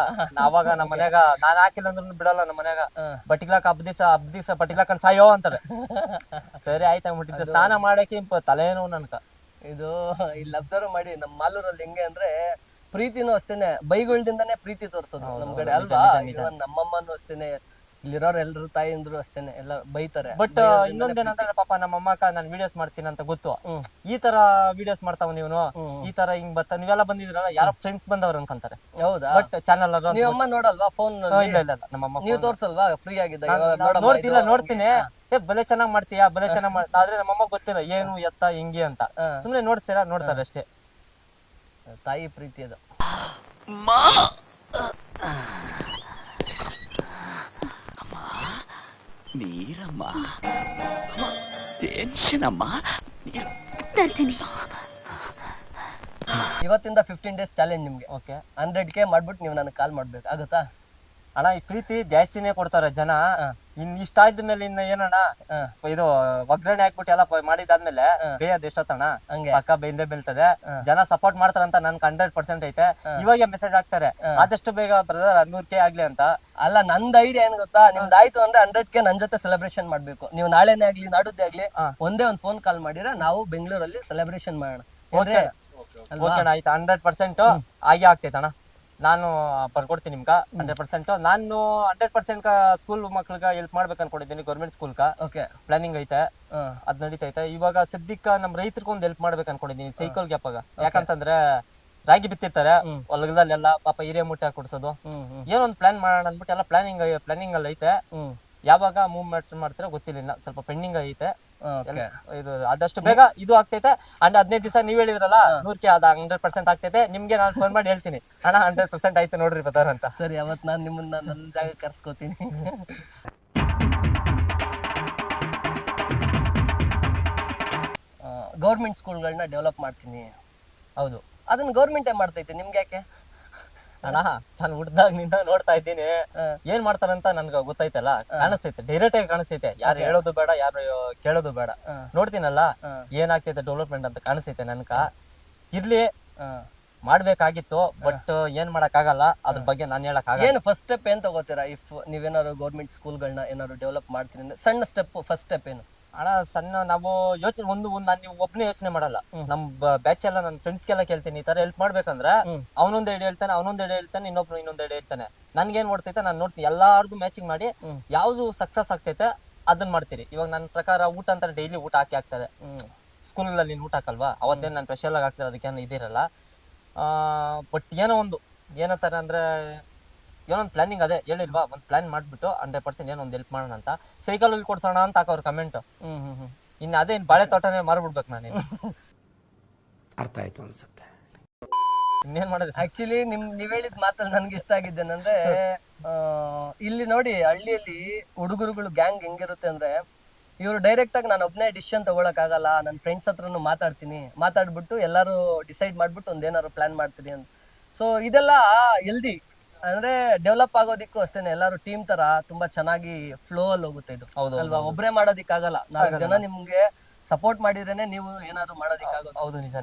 Speaker 2: ಅವಾಗ ನಮ್ಮ ಮನ್ಯಾಗ ನಾನ್ ಹಾಕಿಲ್ಲ ಅಂದ್ರೂ ಬಿಡಲ್ಲ ನಮ್ಮ ಮನ್ಯಾಗ. ಬಟ್ಟಿಗ್ಲಾಕ್ ಹಬ್ಬ ದಿವಸ ಹಬ್ಬ ದಿವಸ ಬಟ್ಟಿಗ್ಲಾಕಂಡ್ ಸಾಯೋ ಅಂತಾರೆ. (laughs) ಸರಿ ಆಯ್ತು ಅಂದ್ಬಿಟ್ಟಿದ್ದೆ. ಸ್ನಾನ ಮಾಡಕ್ಕೆ ಇಂಪ ತಲೆನೋವು ನನ್ಕ
Speaker 1: ಇದು ಇಲ್ಲಿ ಅಬ್ಸರ್ವ್ ಮಾಡಿ ನಮ್ಮ ಮಾಲೂರಲ್ಲಿ ಹೆಂಗೆ ಅಂದ್ರೆ ಪ್ರೀತಿನೂ ಅಷ್ಟೇನೆ ಬೈಗುಳ್ದಿಂದಾನೇ ಪ್ರೀತಿ ತೋರ್ಸೋದು ನಮ್ ಕಡೆ ಅಲ್ವಾ? ನಮ್ಮಮ್ಮನೂ ಅಷ್ಟೇನೆ ಇಲ್ಲಿರೋರು ಎಲ್ರು ತಾಯಿಂದ್ರು ಅಷ್ಟೇನೆ ಎಲ್ಲ ಬೈತಾರೆ.
Speaker 2: ಬಟ್ ಇನ್ನೊಂದೇನಂದ್ರೆ ಪಾಪ ನಮ್ಮ ಅಮ್ಮಕ್ಕ ನಾನು ವಿಡಿಯೋಸ್ ಮಾಡ್ತೀನಿ ಅಂತ ಗೊತ್ತು. ಈ ತರ ವಿಡಿಯೋಸ್ ಮಾಡ್ತಾವ ನೀವು ಈ ತರ ಹಿಂಗ್ ಬರ್ತಾ ನೀವೆಲ್ಲ ಬಂದಿದ್ರಲ್ಲ ಯಾರ ಫ್ರೆಂಡ್ಸ್ ಬಂದವ್ರು ಅನ್ಕೊಂತಾರೆ
Speaker 1: ಹೌದಾ?
Speaker 2: ಬಟ್ ಚಾನಲ್
Speaker 1: ನೀವ್ ಅಮ್ಮ ನೋಡಲ್ವಾ ಫೋನ್
Speaker 2: ಇಲ್ಲ ಇಲ್ಲ ನಮ್ಮ ಅಮ್ಮ
Speaker 1: ನೀವು ತೋರ್ಸಲ್ವಾ? ಫ್ರೀ ಆಗಿದ್ದಾಗ
Speaker 2: ನೋಡ್ತಿಲ್ಲ ನೋಡ್ತೀನಿ. ಏ ಬಲೆ ಚೆನ್ನಾಗ್ ಮಾಡ್ತೀಯಾ? ಬಲೆ ಚೆನ್ನಾಗ್ ಮಾಡ್ತಾ ಆದ್ರೆ ನಮ್ಮ ಅಮ್ಮ ಗೊತ್ತಿಲ್ಲ ಏನು ಎತ್ತ ಹಿಂಗೆ ಅಂತ. ಸುಮ್ನೆ ನೋಡ್ತೀರಾ? ನೋಡ್ತಾರೆ ಅಷ್ಟೇ.
Speaker 1: ತಾಯಿ ಪ್ರೀತಿ ಅದು.
Speaker 7: ನೀರಮ್ಮ ಟೆನ್ಷನ್ ಅಮ್ಮ
Speaker 5: ತರ್ತೀನಿ
Speaker 1: ಇವತ್ತಿಂದ ಫಿಫ್ಟೀನ್ ಡೇಸ್ ಚಾಲೆಂಜ್ ನಿಮ್ಗೆ.
Speaker 2: ಓಕೆ
Speaker 1: ಹಂಡ್ರೆಡ್ ಕೆ ಮಾಡ್ಬಿಟ್ಟು ನೀವು ನನಗೆ ಕಾಲ್ ಮಾಡ್ಬೇಕು. ಆಗುತ್ತಾ?
Speaker 2: ಅಣ್ಣ ಈ ಪ್ರೀತಿ ಜಾಸ್ತಿನೇ ಕೊಡ್ತಾರೆ ಜನ. ಇನ್ ಇಷ್ಟ ಆದ್ಮೇಲೆ ಇನ್ನ ಏನಣ್ಣ? ಇದು ಒಗ್ಗರಣೆ ಹಾಕ್ಬಿಟ್ಟು ಎಲ್ಲ ಮಾಡಿದಾದ್ಮೇಲೆ ಬೇಯದ್ ಎಷ್ಟೊತ್ತಣ್ಣ?
Speaker 1: ಹಂಗೆ.
Speaker 2: ಅಕ್ಕ ಹಿಂದೆ ಬೀಳ್ತದೆ. ಜನ ಸಪೋರ್ಟ್ ಮಾಡ್ತಾರಂತ ನನ್ಗೆ ಹಂಡ್ರೆಡ್ ಪರ್ಸೆಂಟ್ ಐತೆ. ಇವಾಗ ಮೆಸೇಜ್ ಹಾಕ್ತಾರೆ. ಆದಷ್ಟು ಬೇಗ ಬ್ರದರ್ ನೂರ್ ಕೆ ಆಗ್ಲಿ ಅಂತ.
Speaker 1: ಅಲ್ಲ ನಂದ್ ಐಡಿಯಾ ಏನ್ ಗೊತ್ತಾ? ನಿಮ್ದು ಆಯ್ತು ಅಂದ್ರೆ ಹಂಡ್ರೆಡ್ ಕೆ ನನ್ ಜೊತೆ ಸೆಲೆಬ್ರೇಷನ್ ಮಾಡ್ಬೇಕು. ನೀವು ನಾಳೆನೇ ಆಗ್ಲಿ ನಾಡುದ್ದೇ ಆಗ್ಲಿ ಒಂದೇ ಒಂದ್ ಫೋನ್ ಕಾಲ್ ಮಾಡಿದ್ರೆ ನಾವು ಬೆಂಗಳೂರಲ್ಲಿ ಸೆಲೆಬ್ರೇಷನ್ ಮಾಡೋಣ.
Speaker 2: ಆಯ್ತು. ಹಂಡ್ರೆಡ್ ಪರ್ಸೆಂಟ್ ಆಗಿ ಆಗ್ತೈತೆ ಅಣ್ಣ ನಾನು ಬರ್ಕೊಡ್ತೀನಿ ನಿಮ್ಗೆ ಹಂಡ್ರೆಡ್ ಪರ್ಸೆಂಟ್ ನಾನು ಹಂಡ್ರೆಡ್ ಪರ್ಸೆಂಟ್ ಸ್ಕೂಲ್ ಮಕ್ಳಿಗೆ ಹೆಲ್ಪ್ ಮಾಡ್ಬೇಕು ಅನ್ಕೊಂಡಿದ್ದೀನಿ ಗೌರ್ಮೆಂಟ್ ಸ್ಕೂಲ್ಗೆ
Speaker 1: ಓಕೆ
Speaker 2: ಪ್ಲಾನಿಂಗ್ ಐತೆ. ಅದ್ ನಡೀತೈತೆ. ಇವಾಗ ಸದ್ಯಕ್ಕೆ ನಮ್ ರೈತರಿಗೊಂದು ಒಂದ್ ಹೆಲ್ಪ್ ಮಾಡ್ಬೇಕು ಅನ್ಕೊಂಡಿದ್ದೀನಿ ಸೈಕಲ್ ಗ್ಯಾಪಾಗ ಯಾಕಂತಂದ್ರೆ ರಾಗಿ ಬಿತ್ತಿರ್ತಾರೆ ಹೊಲದಲ್ಲೆಲ್ಲ ಪಾಪ ಹಿರಿಯ ಮುಟ್ಟೆ ಕೊಡ್ಸೋದು
Speaker 1: ಹ್ಮ್ ಹ್ಮ್.
Speaker 2: ಏನೋ ಒಂದು ಪ್ಲಾನ್ ಮಾಡೋಣ ಅಂದ್ಬಿಟ್ಟು ಎಲ್ಲ ಪ್ಲಾನಿಂಗ್ ಪ್ಲಾನಿಂಗ್ ಅಲ್ಲಿ ಐತೆ ಯಾವಾಗ ಮೂವ್ಮೆಂಟ್ ಮಾಡ್ತೀರೋ ಗೊತ್ತಿಲ್ಲ ಸ್ವಲ್ಪ ಪೆಂಡಿಂಗ್ ಐತೆ. ಇದು ಆದಷ್ಟು ಬೇಗ ಇದು ಆಗ್ತೈತೆ. ಅಂಡ್ ಹದಿನೈದು ದಿವಸ ನೀವ್ ಹೇಳಿದ್ರಲ್ಲ ನೂರ್ಕೆ ಅದ ಹಂಡ್ರೆಡ್ ಪರ್ಸೆಂಟ್ ಆಗ್ತೈತೆ. ನಿಮ್ಗೆ ನಾನು ಫೋನ್ ಮಾಡಿ ಹೇಳ್ತೀನಿ. ಅಣ್ಣ ಹಂಡ್ರೆಡ್ ಪರ್ಸೆಂಟ್ ಆಯ್ತು ನೋಡ್ರಿ ಬದಾರ ಅಂತ.
Speaker 1: ಸರಿ ಅವತ್ ನಾನು ನಿಮ್ಮನ್ನ ನನ್ನ ಜಾಗ ಕರ್ಸ್ಕೋತೀನಿ. ಗೌರ್ಮೆಂಟ್ ಸ್ಕೂಲ್ಗಳನ್ನ ಡೆವಲಪ್ ಮಾಡ್ತೀನಿ.
Speaker 2: ಹೌದು.
Speaker 1: ಅದನ್ನ ಗೌರ್ಮೆಂಟೇ ಮಾಡ್ತೈತೆ ನಿಮ್ಗೆ ಯಾಕೆ
Speaker 2: ಅಣ್ಣ ನಾನು ಹುಡ್ದಾಗ್ನಿಂದ ನೋಡ್ತಾ ಇದ್ದೀನಿ. ಏನ್ ಮಾಡ್ತಾರಂತ ನನ್ಗೆ ಗೊತ್ತೈತಲ್ಲ? ಕಾಣಿಸ್ತೈತೆ ಡೈರೆಕ್ಟ್ ಆಗಿ ಕಾಣಿಸ್ತೈತೆ. ಯಾರು ಹೇಳೋದು ಬೇಡ ಯಾರು ಕೇಳೋದು ಬೇಡ. ನೋಡ್ತೀನಲ್ಲ? ಏನಾಗ್ತೈತೆ ಡೆವಲಪ್ಮೆಂಟ್ ಅಂತ ಕಾಣಿಸ್ತೈತೆ ನನ್ಕ? ಇರ್ಲಿ. ಮಾಡ್ಬೇಕಾಗಿತ್ತು ಬಟ್ ಏನ್ ಮಾಡಕ್ ಆಗಲ್ಲ ಅದ್ರ ಬಗ್ಗೆ ನಾನು ಹೇಳಕ್
Speaker 1: ಏನು ಫಸ್ಟ್ ಸ್ಟೆಪ್ ಏನ್ ತಗೋತೀರಾ? ಇಫ್ ನೀವೇನಾದ್ರು ಗೌರ್ಮೆಂಟ್ ಸ್ಕೂಲ್ಗಳನ್ನ ಏನಾದ್ರು ಡೆವಲಪ್ ಮಾಡ್ತೀನಿ ಅಂದ್ರೆ ಸಣ್ಣ ಸ್ಟೆಪ್ ಫಸ್ಟ್ ಸ್ಟೆಪ್ ಏನು?
Speaker 2: ಅಣ್ಣ ಸಣ್ಣ ನಾವು ಯೋಚನೆ ಒಂದು ಒಂದು ನಾನು ನೀವು ಒಬ್ಬನೇ ಯೋಚನೆ ಮಾಡಲ್ಲ. ನಮ್ಮ ಬ್ಯಾಚ್ ಎಲ್ಲ ನನ್ನ ಫ್ರೆಂಡ್ಸ್ಗೆಲ್ಲ ಕೇಳ್ತೀನಿ ಈ ತರ ಹೆಲ್ಪ್ ಮಾಡ್ಬೇಕಂದ್ರೆ ಅವನೊಂದ್ ಎಡೆ ಹೇಳ್ತಾನೆ ಅವನೊಂದ್ ಎಡೆ ಹೇಳ್ತಾನೆ ಇನ್ನೊಬ್ನು ಇನ್ನೊಂದ್ ಎಡೆ ಹೇಳ್ತಾನೆ. ನನ್ಗೇನ್ ಮಾಡ್ತೈತೆ ನಾನು ನೋಡ್ತೀನಿ ಎಲ್ಲಾರ್ದು ಮ್ಯಾಚಿಂಗ್ ಮಾಡಿ ಯಾವ್ದು ಸಕ್ಸಸ್ ಆಗ್ತೈತೆ ಅದನ್ನ ಮಾಡ್ತೀರಿ. ಇವಾಗ ನನ್ನ ಪ್ರಕಾರ ಊಟ ಅಂತ ಡೈಲಿ ಊಟ ಹಾಕಿ ಆಗ್ತದೆ ಸ್ಕೂಲಲ್ಲಿ ಊಟ ಹಾಕಲ್ವಾ? ಅವತ್ತೇನು ನಾನು ಸ್ಪೆಷಲ್ ಆಗಿ ಹಾಕ್ತಾರೆ ಅದಕ್ಕೇನು ಇದಿರಲ್ಲ. ಬಟ್ ಏನೋ ಒಂದು ಏನಂತಾರೆ ಅಂದ್ರೆ ಏನೋ ಒಂದು ಪ್ಲಾನಿಂಗ್ ಅದೇ ಹೇಳಿಲ್ವಾ? ಒಂದು ಪ್ಲಾನ್ ಮಾಡ್ಬಿಟ್ಟು ಹಂಡ್ರೆಡ್ ಪರ್ಸೆಂಟ್ ಏನೋ ಒಂದು ಹೆಲ್ಪ್ ಮಾಡೋಣ ಅಂತ. ಸೈಕಲ್ ಅಲ್ಲಿ ಕೊಡ್ಸೋಣ ಅಂತ ಅವ್ರ ಕಮೆಂಟ್
Speaker 1: ಹ್ಮ್ ಹ್ಮ್ ಹ್ಮ್.
Speaker 2: ಇನ್ನು ಅದೇ ಬಾಳೆ ತೋಟನೇ ಮಾರ್ಬಿಡ್ಬೇಕು ನಾನು (laughs)
Speaker 4: ಅರ್ಥ ಆಯ್ತು ಅನ್ಸುತ್ತೆ.
Speaker 2: ಇನ್ನೇನ್ ಮಾಡೋದು?
Speaker 1: ಆಕ್ಚುಲಿ ನಿಮ್ ನೀವ್ ಹೇಳಿದ ಮಾತಲ್ಲಿ ನನ್ಗೆ ಇಷ್ಟ ಆಗಿದ್ದೇನಂದ್ರೆ ಇಲ್ಲಿ ನೋಡಿ ಹಳ್ಳಿಯಲ್ಲಿ ಹುಡುಗರುಗಳು ಗ್ಯಾಂಗ್ ಹೆಂಗಿರುತ್ತೆ ಅಂದ್ರೆ ಇವರು ಡೈರೆಕ್ಟ್ ಆಗಿ ನಾನು ಒಬ್ಬನೇ ಡಿಸಿಷನ್ ತಗೊಳಕ್ ಆಗಲ್ಲ ನನ್ನ ಫ್ರೆಂಡ್ಸ್ ಹತ್ರನು ಮಾತಾಡ್ತೀನಿ. ಮಾತಾಡ್ಬಿಟ್ಟು ಎಲ್ಲರೂ ಡಿಸೈಡ್ ಮಾಡ್ಬಿಟ್ಟು ಒಂದೇನಾದ್ರು ಪ್ಲಾನ್ ಮಾಡ್ತೀನಿ ಅಂತ. ಸೊ ಇದೆಲ್ಲ ಎಲ್ದಿ ಅಂದ್ರೆ ಡೆವಲಪ್ ಆಗೋದಿಕ್ಕೂ ಅಷ್ಟೇನೆ ಎಲ್ಲಾರು ಟೀಮ್ ತರ ತುಂಬಾ ಚೆನ್ನಾಗಿ ಫ್ಲೋ ಅಲ್ಲಿ ಹೋಗುತ್ತೆ ಇದು.
Speaker 2: ಹೌದು,
Speaker 1: ಅಲ್ವಾ? ಒಬ್ರೇ ಮಾಡೋದಿಕ್ಕಾಗಲ್ಲ. ನಾಲ್ಕು ಜನ ನಿಮ್ಗೆ ಸಪೋರ್ಟ್ ಮಾಡಿದ್ರೇನೆ ನೀವು ಏನಾದ್ರು ಮಾಡೋದಿಕ್ಕಾಗೋದು.
Speaker 2: ಹೌದು ನಿಜ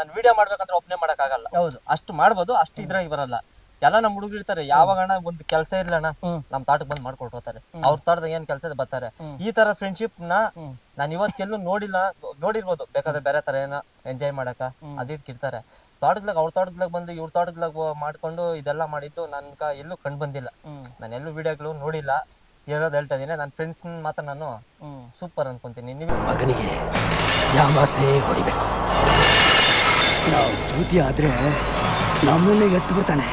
Speaker 2: ನಾನು ವಿಡಿಯೋ ಮಾಡ್ಬೇಕಂದ್ರೆ ಒಬ್ಬನೇ ಮಾಡಕ್ಕಾಗಲ್ಲ.
Speaker 1: ಹೌದು.
Speaker 2: ಅಷ್ಟು ಮಾಡ್ಬೋದು ಅಷ್ಟು ಇದ್ರಾಗಿ ಬರಲ್ಲ. ಎಲ್ಲ ನಮ್ ಹುಡುಗರು ಇರ್ತಾರೆ ಯಾವಾಗ ಅಣ್ಣ ಒಂದು ಕೆಲಸ ಇರ್ಲಣ್ಣ ನಮ್ ತಾಟಕ್ ಬಂದ್ ಮಾಡ್ಕೊಟ್ಟು ಹೋಗ್ತಾರೆ. ಅವ್ರ ತಾಟದಾಗ ಏನ್ ಕೆಲಸ ಇದೆ ಬರ್ತಾರೆ. ಈ ತರ ಫ್ರೆಂಡ್ಶಿಪ್ನ ನಾನು ಇವತ್ತೆಲ್ಲೂ ನೋಡಿಲ್ಲ ನೋಡಿರ್ಬೋದು. ಬೇಕಾದ್ರೆ ಬೇರೆ ತರ ಏನ ಎಂಜಾಯ್ ಮಾಡಕ ಅದಿದ್ ಇರ್ತಾರೆ ತೋಟದ್ಲಾಗ ಅವ್ರ ತೋಟದ್ಲಾಗ ಬಂದು ಇವ್ರ ತೋಟದ್ಲಾಗ ಮಾಡ್ಕೊಂಡು ಇದೆಲ್ಲ ಮಾಡಿದ್ದು ಕ ಎಲ್ಲೂ ಕಂಡು ಬಂದಿಲ್ಲ. ನಾನು ಎಲ್ಲೂ ವಿಡಿಯೋಗಳು ನೋಡಿಲ್ಲ. ಹೇಳೋದು ಹೇಳ್ತಾ ಇದೀನಿ. ನನ್ನ ಫ್ರೆಂಡ್ಸ್ ಮಾತ್ರ ನಾನು ಸೂಪರ್ ಅನ್ಕೊಂತೀನಿ. ನೀವು
Speaker 7: ಮಗನಿಗೆ ಯಾಮಾಸೆ ಹೊಡಿಬೇಕು. ನಾವು ಆದ್ರೆ ನಮ್ಮನ್ನೇ ಎತ್ತು ಬಿಡ್ತಾನೆ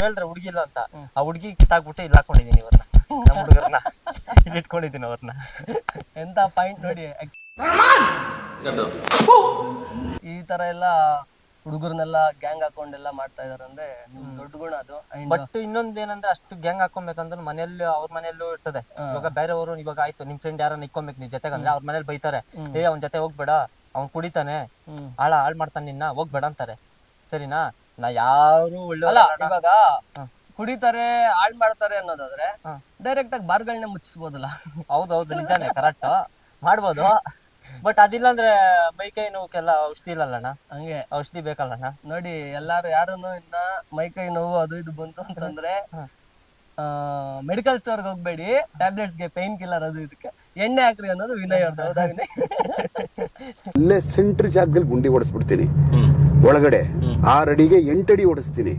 Speaker 2: ಹೇಳಿದ್ರೆ ಹುಡುಗಿ ಇಲ್ಲ ಅಂತ ಆ ಹುಡುಗಿ ಕಿತ್ತಾಕ್ಬಿಟ್ಟು ಇಲ್ಲಿ ಹಾಕೊಂಡಿದೀನಿ ಇವ್ರನ್ನ ನಮ್ಮ ಹುಡುಗರನ್ನ ಇಟ್ಕೊಂಡಿದ್ದೀನಿ ಅವ್ರನ್ನ
Speaker 1: ಎಂತ ಪಾಯಿಂಟ್ ನೋಡಿ. ಈ ತರ ಎಲ್ಲ ಹುಡುಗರ್ನೆಲ್ಲ ಗ್ಯಾಂಗ್ ಹಾಕೊಂಡೆಲ್ಲ ಮಾಡ್ತಾ ಇದಾರೆ ಅಂದ್ರೆ ದೊಡ್ಡ ಗುಣ ಅದು.
Speaker 2: ಬಟ್ ಇನ್ನೊಂದ್ ಏನಂದ್ರೆ ಅಷ್ಟು ಗ್ಯಾಂಗ್ ಹಾಕೊಬೇಕಂದ್ರೆ ಮನೆಯಲ್ಲಿ ಅವ್ರ ಮನೆಯಲ್ಲೂ ಇರ್ತದೆ. ಇವಾಗ ಬೇರೆಯವರು ಇವಾಗ ಆಯ್ತು ನಿಮ್ ಫ್ರೆಂಡ್ ಯಾರನ್ನ ಇಕ್ಕೊಬೇಕು ನೀವ್ ಜೊತೆಗೆ ಅಂದ್ರೆ ಅವ್ರ ಮನೇಲಿ ಬೈತಾರೆ. ಏ ಅವ್ನ ಜೊತೆ ಹೋಗ್ಬೇಡ ಅವ್ನ್ ಕುಡಿತಾನೆ. ಹಾಳ ಹಾಳ್ ಮಾಡ್ತಾನೆ ನಿನ್ನ ಹೋಗ್ಬೇಡ ಅಂತಾರೆ. ಸರಿನಾ? ನಾ ಯಾರು ಒಳ್ಳೆ
Speaker 1: ಇವಾಗ ಕುಡಿತಾರೆ ಹಾಳ್ ಮಾಡ್ತಾರೆ ಅನ್ನೋದಾದ್ರೆ ಡೈರೆಕ್ಟ್ ಆಗಿ ಬಾರ್ಗಳನ್ನೇ ಮುಚ್ಚಿಸ್ಬೋದಲ್ಲ.
Speaker 2: ಹೌದೌದು ನಿಜಾನೇ ಕರೆಕ್ಟ್ ಮಾಡ್ಬೋದು. (laughs) ಬಟ್ ಅದಿಲ್ಲ ಅಂದ್ರೆ ಮೈ ಕೈ ನೋವಕ್ಕೆಲ್ಲ ಔಷಧಿ ಇಲ್ಲಲ್ಲಣ್ಣ?
Speaker 1: ಹಂಗೆ.
Speaker 2: ಔಷಧಿ ಬೇಕಲ್ಲಣ್ಣ?
Speaker 1: ನೋಡಿ ಎಲ್ಲಾರು ಯಾರನ್ನು ಇನ್ನ ಮೈಕೈ ನೋವು ಅದು ಇದು ಬಂತು ಅಂತಂದ್ರೆ ಮೆಡಿಕಲ್ ಸ್ಟೋರ್ಗೆ ಹೋಗ್ಬೇಡಿ. ಟ್ಯಾಬ್ಲೆಟ್ಸ್ಗೆ ಪೈನ್ ಕಿಲ್ಲರ್ ಅದು ಇದಕ್ಕೆ. ಎಣ್ಣೆ ಹಾಕ್ರಿ ಅನ್ನೋದು ವಿನಯ್ ಅವ್ರದ್ದು ಹೌದಾ ವಿನಯ್?
Speaker 8: ಅಲ್ಲೇ ಸೆಂಟ್ರ್ ಜಾಗದಲ್ಲಿ ಗುಂಡಿ ಹೊಡೆಸ್ಬಿಡ್ತೀನಿ ಒಳಗಡೆ ಆರು ಅಡಿಗೆ ಎಂಟಡಿ ಹೊಡೆಸ್ತೀನಿ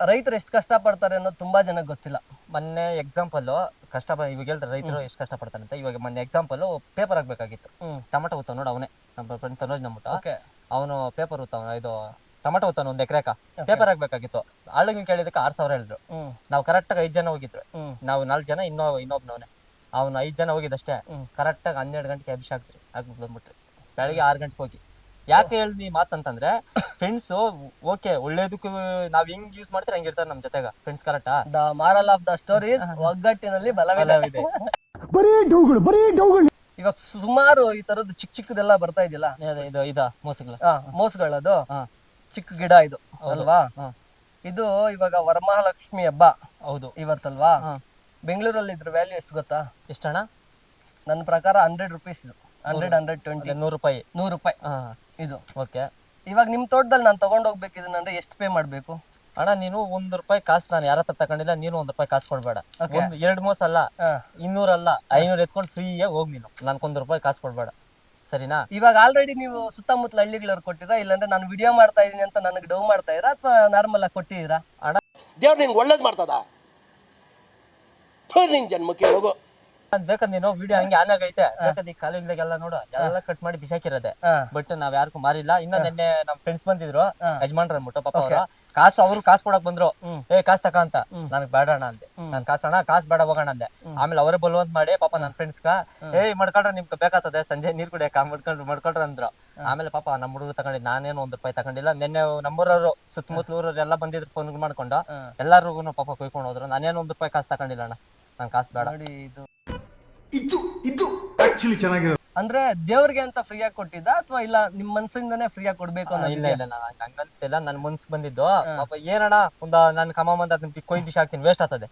Speaker 1: ರೈತರು ಎಷ್ಟು ಕಷ್ಟ ಪಡ್ತಾರೆ ಅನ್ನೋದು ತುಂಬಾ ಜನಕ್ಕೆ ಗೊತ್ತಿಲ್ಲ.
Speaker 2: ಮೊನ್ನೆ ಎಕ್ಸಾಂಪಲ್ ಕಷ್ಟ ಇವಾಗ ಹೇಳ್ತಾರೆ ರೈತರು ಎಷ್ಟು ಕಷ್ಟ ಪಡ್ತಾರೆ ಅಂತ ಇವಾಗ ಮೊನ್ನೆ ಎಕ್ಸಾಂಪಲ್ ಪೇಪರ್ ಹಾಕ್ಬೇಕಾಗಿತ್ತು. ಟೊಮೆಟೊ ಉತ್ತಾವ ನೋಡು ಅವನೇ ನಮ್ಮ ಫ್ರೆಂಡ್ ತನೋಜ್ ನಮ್ಮಟ.
Speaker 1: ಓಕೆ.
Speaker 2: ಅವನು ಪೇಪರ್ ಉತ್ತಾವ ಇದು ಟೊಮೆಟೊ ಉತ್ತಾನ ಒಂದು ಎಕರೆಕ. ಪೇಪರ್ ಹಾಕ್ಬೇಕಾಗಿತ್ತು. ಆಳಿಗೆ ಕೇಳಿದಕ್ಕೆ ಆರ್ ಸಾವಿರ ಹೇಳಿದ್ರು. ನಾವು ಕರೆಕ್ಟಾಗಿ ಐದು ಜನ ಹೋಗಿದ್ರು. ನಾವು ನಾಲ್ಕು ಜನ ಇನ್ನೊ ಇನ್ನೊಬ್ನವನೇ. ಅವ್ನು ಐದು ಜನ ಹೋಗಿದ್ದಷ್ಟೇ. ಕರೆಕ್ಟಾಗಿ ಹನ್ನೆರಡು ಗಂಟೆಗೆ ಅಭಿಷೇಕ್ ಹಾಕ್ಬಿಟ್ಟು ಬಂದ್ಬಿಟ್ರಿ. ಬೆಳಗ್ಗೆ ಆರು ಗಂಟೆಗೆ ಹೋಗಿ. ಯಾಕೆ ಹೇಳ್ದಿ ಮಾತಂತಂದ್ರೆ ಫ್ರೆಂಡ್ಸ್ ಓಕೆ ಒಳ್ಳೇದಕ್ಕೂ ನಾವ್ ಹೆಂಗ್ ಯೂಸ್ ಮಾಡ್ತಾರೆ ಹಂಗೆ ಇರ್ತಾರೆ ನಮ್ ಜೊತೆಗ. ಫ್ರೆಂಡ್ಸ್ ಕರೆಕ್ಟಾ
Speaker 1: the moral of the stories ಒಗ್ಗಟ್ಟಿನಲ್ಲಿ ಬಲವಿದೆ.
Speaker 2: ಇದೆ
Speaker 1: ಇವಾಗ ಸುಮಾರು ಈ ತರದ್ದು ಚಿಕ್ಕ ಚಿಕ್ಕದೆಲ್ಲ ಬರ್ತಾ ಇದೆಯಲ್ಲ?
Speaker 2: ಇದು- ಇದು ಮೋಸಗಳ.
Speaker 1: ಆ ಮೋಸ್ಗಳದು? ಚಿಕ್ಕ ಗಿಡ ಇದು ಅಲ್ವಾ? ಇದು ಇವಾಗ ವರಮಹಾಲಕ್ಷ್ಮಿ ಹಬ್ಬ.
Speaker 2: ಹೌದು.
Speaker 1: ಇವತ್ತಲ್ವಾ? ಬೆಂಗಳೂರಲ್ಲಿ ಇದ್ರ ವ್ಯಾಲ್ಯೂ ಎಷ್ಟು ಗೊತ್ತಾ?
Speaker 2: ಎಷ್ಟಣ್ಣ?
Speaker 1: ನನ್ನ ಪ್ರಕಾರ ಹಂಡ್ರೆಡ್ ರುಪೀಸ್ ಇದು. ಹಂಡ್ರೆಡ್ ಹಂಡ್ರೆಡ್ ಟ್ವೆಂಟಿ
Speaker 2: ನೂರು ರೂಪಾಯಿ.
Speaker 1: ನೂರು ರೂಪಾಯಿ.
Speaker 2: ಹಾ.
Speaker 1: ಇದು
Speaker 2: ಓಕೆ
Speaker 1: ಇವಾಗ ನಿಮ್ ತೋಟದಲ್ಲಿ ನಾನು ತಗೊಂಡ್ ಹೋಗ್ಬೇಕು ಇದನ್ನಂದ್ರೆ ಎಷ್ಟು ಪೇ ಮಾಡ್ಬೇಕು?
Speaker 2: ಅಣ್ಣ ನೀನು ಒಂದ್ ರೂಪಾಯಿ ಕಾಸು ನಾನು ಯಾರ ಹತ್ರ ತಗೊಂಡಿಲ್ಲ ನೀನು ಒಂದ್ ರೂಪಾಯಿ ಕಾಸು ಕೊಡ್ಬೇಡ. ಒಂದ್ ಎರಡ್ ಮೋಸ ಅಲ್ಲ
Speaker 1: ಇನ್ನೂರ
Speaker 2: ಅಲ್ಲ ಐನೂರು ಎತ್ಕೊಂಡು ಫ್ರೀಯಾಗಿ ಹೋಗಿ ನೀನು. ನನ್ಕೊಂದ್ ರೂಪಾಯಿ ಕಾಸು ಕೊಡ್ಬೇಡ. ಸರಿನಾ?
Speaker 1: ಇವಾಗ ಆಲ್ರೆಡಿ ನೀವು ಸುತ್ತಮುತ್ತಲ ಹಳ್ಳಿಗಳವ್ರು ಕೊಟ್ಟಿರಾ? ಇಲ್ಲಾಂದ್ರೆ ನಾನು ವಿಡಿಯೋ ಮಾಡ್ತಾ ಇದೀನಿ ಅಂತ ನನಗೆ ಡೌ ಮಾಡ್ತಾ ಇರಾ? ಅಥವಾ ನಾರ್ಮಲ್ ಆಗಿ ಕೊಟ್ಟಿದ್ದೀರಾ
Speaker 4: ದೇವ್ರು ನಿಂಗೆ ಒಳ್ಳೇದು ಮಾಡ್ತದ? ನಿನ್ ಜನ್ಮಕ್ಕೆ ಹೋಗು.
Speaker 2: ಬೇಕಾದ್ ನೀನು ವಿಡಿಯೋ ಹಂಗೆ ಆನ್ ಆಗೈತೆ. ಬೇಕಂದ್ ಈ ಕಾಲೇಜ್ದಾಗೆಲ್ಲ ನೋಡು ಎಲ್ಲ ಕಟ್ ಮಾಡಿ ಬಿಸಾಕಿರೋದೆ. ಬಟ್ ನಾವ್ ಯಾರಿಗೂ ಮಾರಿಲ್ಲ. ಇನ್ನ ನಿನ್ನೆ ನಮ್ ಫ್ರೆಂಡ್ಸ್ ಬಂದಿದ್ರು ಯಜಮಾನ್ರ ಅಂದ್ಬಿಟ್ಟು ಪಾಪ ಅವ್ರ ಕಾಸು ಅವ್ರು ಕಾಸು ಕೊಡಕ್ ಬಂದ್ರು. ಏ ಕಾಸು ತಕ ಅಂತ. ನನಗ್ ಬೇಡ ಅಣ್ಣ ಅಂದೆ. ನನ್ ಕಾಸು ಅಣ್ಣ ಕಾಸು ಬೇಡ ಹೋಗೋಣ ಅಂದೆ. ಆಮೇಲೆ ಅವರೇ ಬಲವಂತ ಮಾಡಿ ಪಾಪ ನನ್ ಫ್ರೆಂಡ್ಸ್ ಕ ಏ ಮಾಡ್ಕೊಂಡ್ರೆ ನಿಮ್ಗೆ ಬೇಕಾಗ್ತದೆ. ಸಂಜೆ ನೀರ್ ಕುಡಿಯಕ ಮಾಡ್ಕೊಂಡ್ರು ಮಾಡ್ಕೊಂಡ್ರ ಅಂದ್ರು. ಆಮೇಲೆ ಪಾಪ ನಮ್ ಹುಡುಗರು ತಗೊಂಡಿದ್ ನಾನೇನು ಒಂದ್ ರೂಪಾಯಿ ತಗೊಂಡಿಲ್ಲ. ನಿನ್ನೆ ನಮ್ಮೂರವ್ರು ಸುತ್ತಮುತ್ತಲ ಊರವ್ರು ಎಲ್ಲ ಬಂದಿದ್ರು ಫೋನ್ ಮಾಡ್ಕೊಂಡು. ಎಲ್ಲರಿಗೂ ಪಾಪ ಕೊಯ್ಕೊಂಡು ಹೋದ್ರು. ನಾನೇನು ಒಂದ್ ರೂಪಾಯಿ ಕಾಸು ತಗೊಂಡಿಲ್ಲ ಅಣ್ಣ. ನನ್ ಕಾಸು ಬೇಡ.
Speaker 1: ಇದು
Speaker 6: ಇದು ಇದು ಆಕ್ಚುಲಿ ಚೆನ್ನಾಗಿರೋ
Speaker 1: ಅಂದ್ರೆ ದೇವ್ರಿಗೆ ಅಂತ ಫ್ರೀಯಾಗಿ ಕೊಟ್ಟಿದ್ದ ಅಥವಾ ಇಲ್ಲ ನಿಮ್ ಮನ್ಸಿಂದನೇ ಆಗಿ ಕೊಡ್ಬೇಕು ಅನ್ನೋ
Speaker 2: ಇಲ್ಲ ಇಲ್ಲ ನಾನು ಹಂಗಂತಿಲ್ಲ ನನ್ ಮನ್ಸ್ ಬಂದಿದ್ದು. ಪಾಪ ಏನಣ್ಣ ಒಂದ ನನ್ ಕಮ ಬಂದ ಅದನ್ನ ಕೊಯ್ ಬಿಸಿ ಹಾಕ್ತೀನಿ ವೇಸ್ಟ್ ಆಗ್ತದೆ.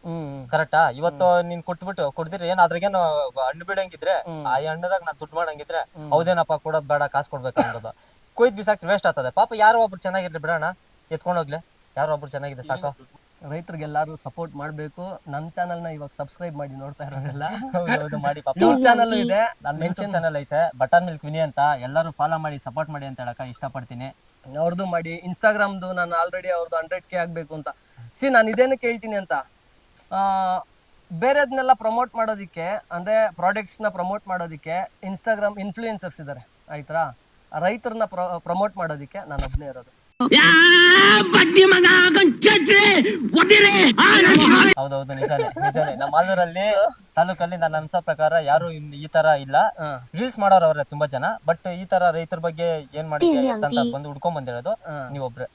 Speaker 2: ಕರೆಕ್ಟ್ ಇವತ್ತು ನೀನ್ ಕೊಟ್ಬಿಟ್ಟು ಕೊಡ್ದಿರಿ ಏನ್ ಅದ್ರಾಗೇನು ಹಣ್ಣು ಬಿಡಂಗಿದ್ರೆ ಆ ಹಣ್ಣದಾಗ ನಾನ್ ದುಡ್ಡು ಮಾಡಂಗಿದ್ರೆ ಹೌದೇನಪ್ಪ ಕೊಡೋದ್ ಬೇಡ ಕಾಸು ಕೊಡ್ಬೇಕು ಅನ್ನೋದು. ಕೊಯ್ದು ಬಿಸಾಕ್ತಿ ವೇಸ್ಟ್ ಆಗ್ತದೆ. ಪಾಪ ಯಾರೋ ಒಬ್ರು ಚೆನ್ನಾಗಿರ್ಲಿ ಬಿಡೋಣ ಎತ್ಕೊಂಡ್ ಹೋಗ್ಲಿ. ಯಾರೋ ಒಬ್ರು ಚೆನ್ನಾಗಿದೆ ಸಾಕು.
Speaker 1: ರೈತರಿಗೆಲ್ಲಾರು ಸಪೋರ್ಟ್ ಮಾಡ್ಬೇಕು. ನನ್ನ ಚಾನಲ್ನ ಇವಾಗ ಸಬ್ಸ್ಕ್ರೈಬ್ ಮಾಡಿ ನೋಡ್ತಾ ಇರೋರೆಲ್ಲ.
Speaker 2: ಹೌದು ಮಾಡಿ ಪಾಪ.
Speaker 1: ಇವ್ರ ಚಾನಲ್ ಇದೆ.
Speaker 2: ನನ್ನ ಮೆನ್ಷನ್ ಚಾನಲ್ ಐತೆ. ಬಟನ್ ಮಿಲ್ಕ್ ವಿನಿ ಅಂತ. ಎಲ್ಲರೂ ಫಾಲೋ ಮಾಡಿ ಸಪೋರ್ಟ್ ಮಾಡಿ ಅಂತ ಹೇಳಕ ಇಷ್ಟಪಡ್ತೀನಿ.
Speaker 1: ಅವ್ರದ್ದು ಮಾಡಿ. ಇನ್ಸ್ಟಾಗ್ರಾಮ್ದು ನಾನು ಆಲ್ರೆಡಿ ಅವ್ರದ್ದು ಹಂಡ್ರೆಡ್ ಕೆ ಆಗಬೇಕು ಅಂತ. ಸಿ ನಾನು ಇದೇನು ಕೇಳ್ತೀನಿ ಅಂತ. ಆ, ಬೇರೆದ್ನೆಲ್ಲ ಪ್ರಮೋಟ್ ಮಾಡೋದಕ್ಕೆ ಅಂದರೆ ಪ್ರಾಡಕ್ಟ್ಸ್ನ ಪ್ರಮೋಟ್ ಮಾಡೋದಕ್ಕೆ ಇನ್ಸ್ಟಾಗ್ರಾಮ್ ಇನ್ಫ್ಲೂಯೆನ್ಸರ್ಸ್ ಇದ್ದಾರೆ ಆಯ್ತಾ ರೈತರನ್ನ ಪ್ರಮೋಟ್ ಮಾಡೋದಕ್ಕೆ ನಾನು ಒಬ್ಬನೇ ಇರೋದು.
Speaker 2: ಹೌದೌದು ನಿಜಾನೇ ನಿಜಾನೇ. ನಮ್ಮ ಮಾಲೂರಲ್ಲಿ ತಾಲೂಕಲ್ಲಿ ನನ್ನ ಅನ್ಸೋ ಪ್ರಕಾರ ಯಾರು ಇನ್- ಈ ತರ ಇಲ್ಲ. ರೀಲ್ಸ್ ಮಾಡೋರು ಅವ್ರೆ ತುಂಬಾ ಜನ ಬಟ್ ಈ ತರ ರೈತರ ಬಗ್ಗೆ ಏನ್ ಮಾಡಿದ್ಯಾ ಅಂತ ಬಂದು ಹುಡ್ಕೊಂಡ್ ಬಂದಿರೋದು ನೀವೊಬ್ರೆ.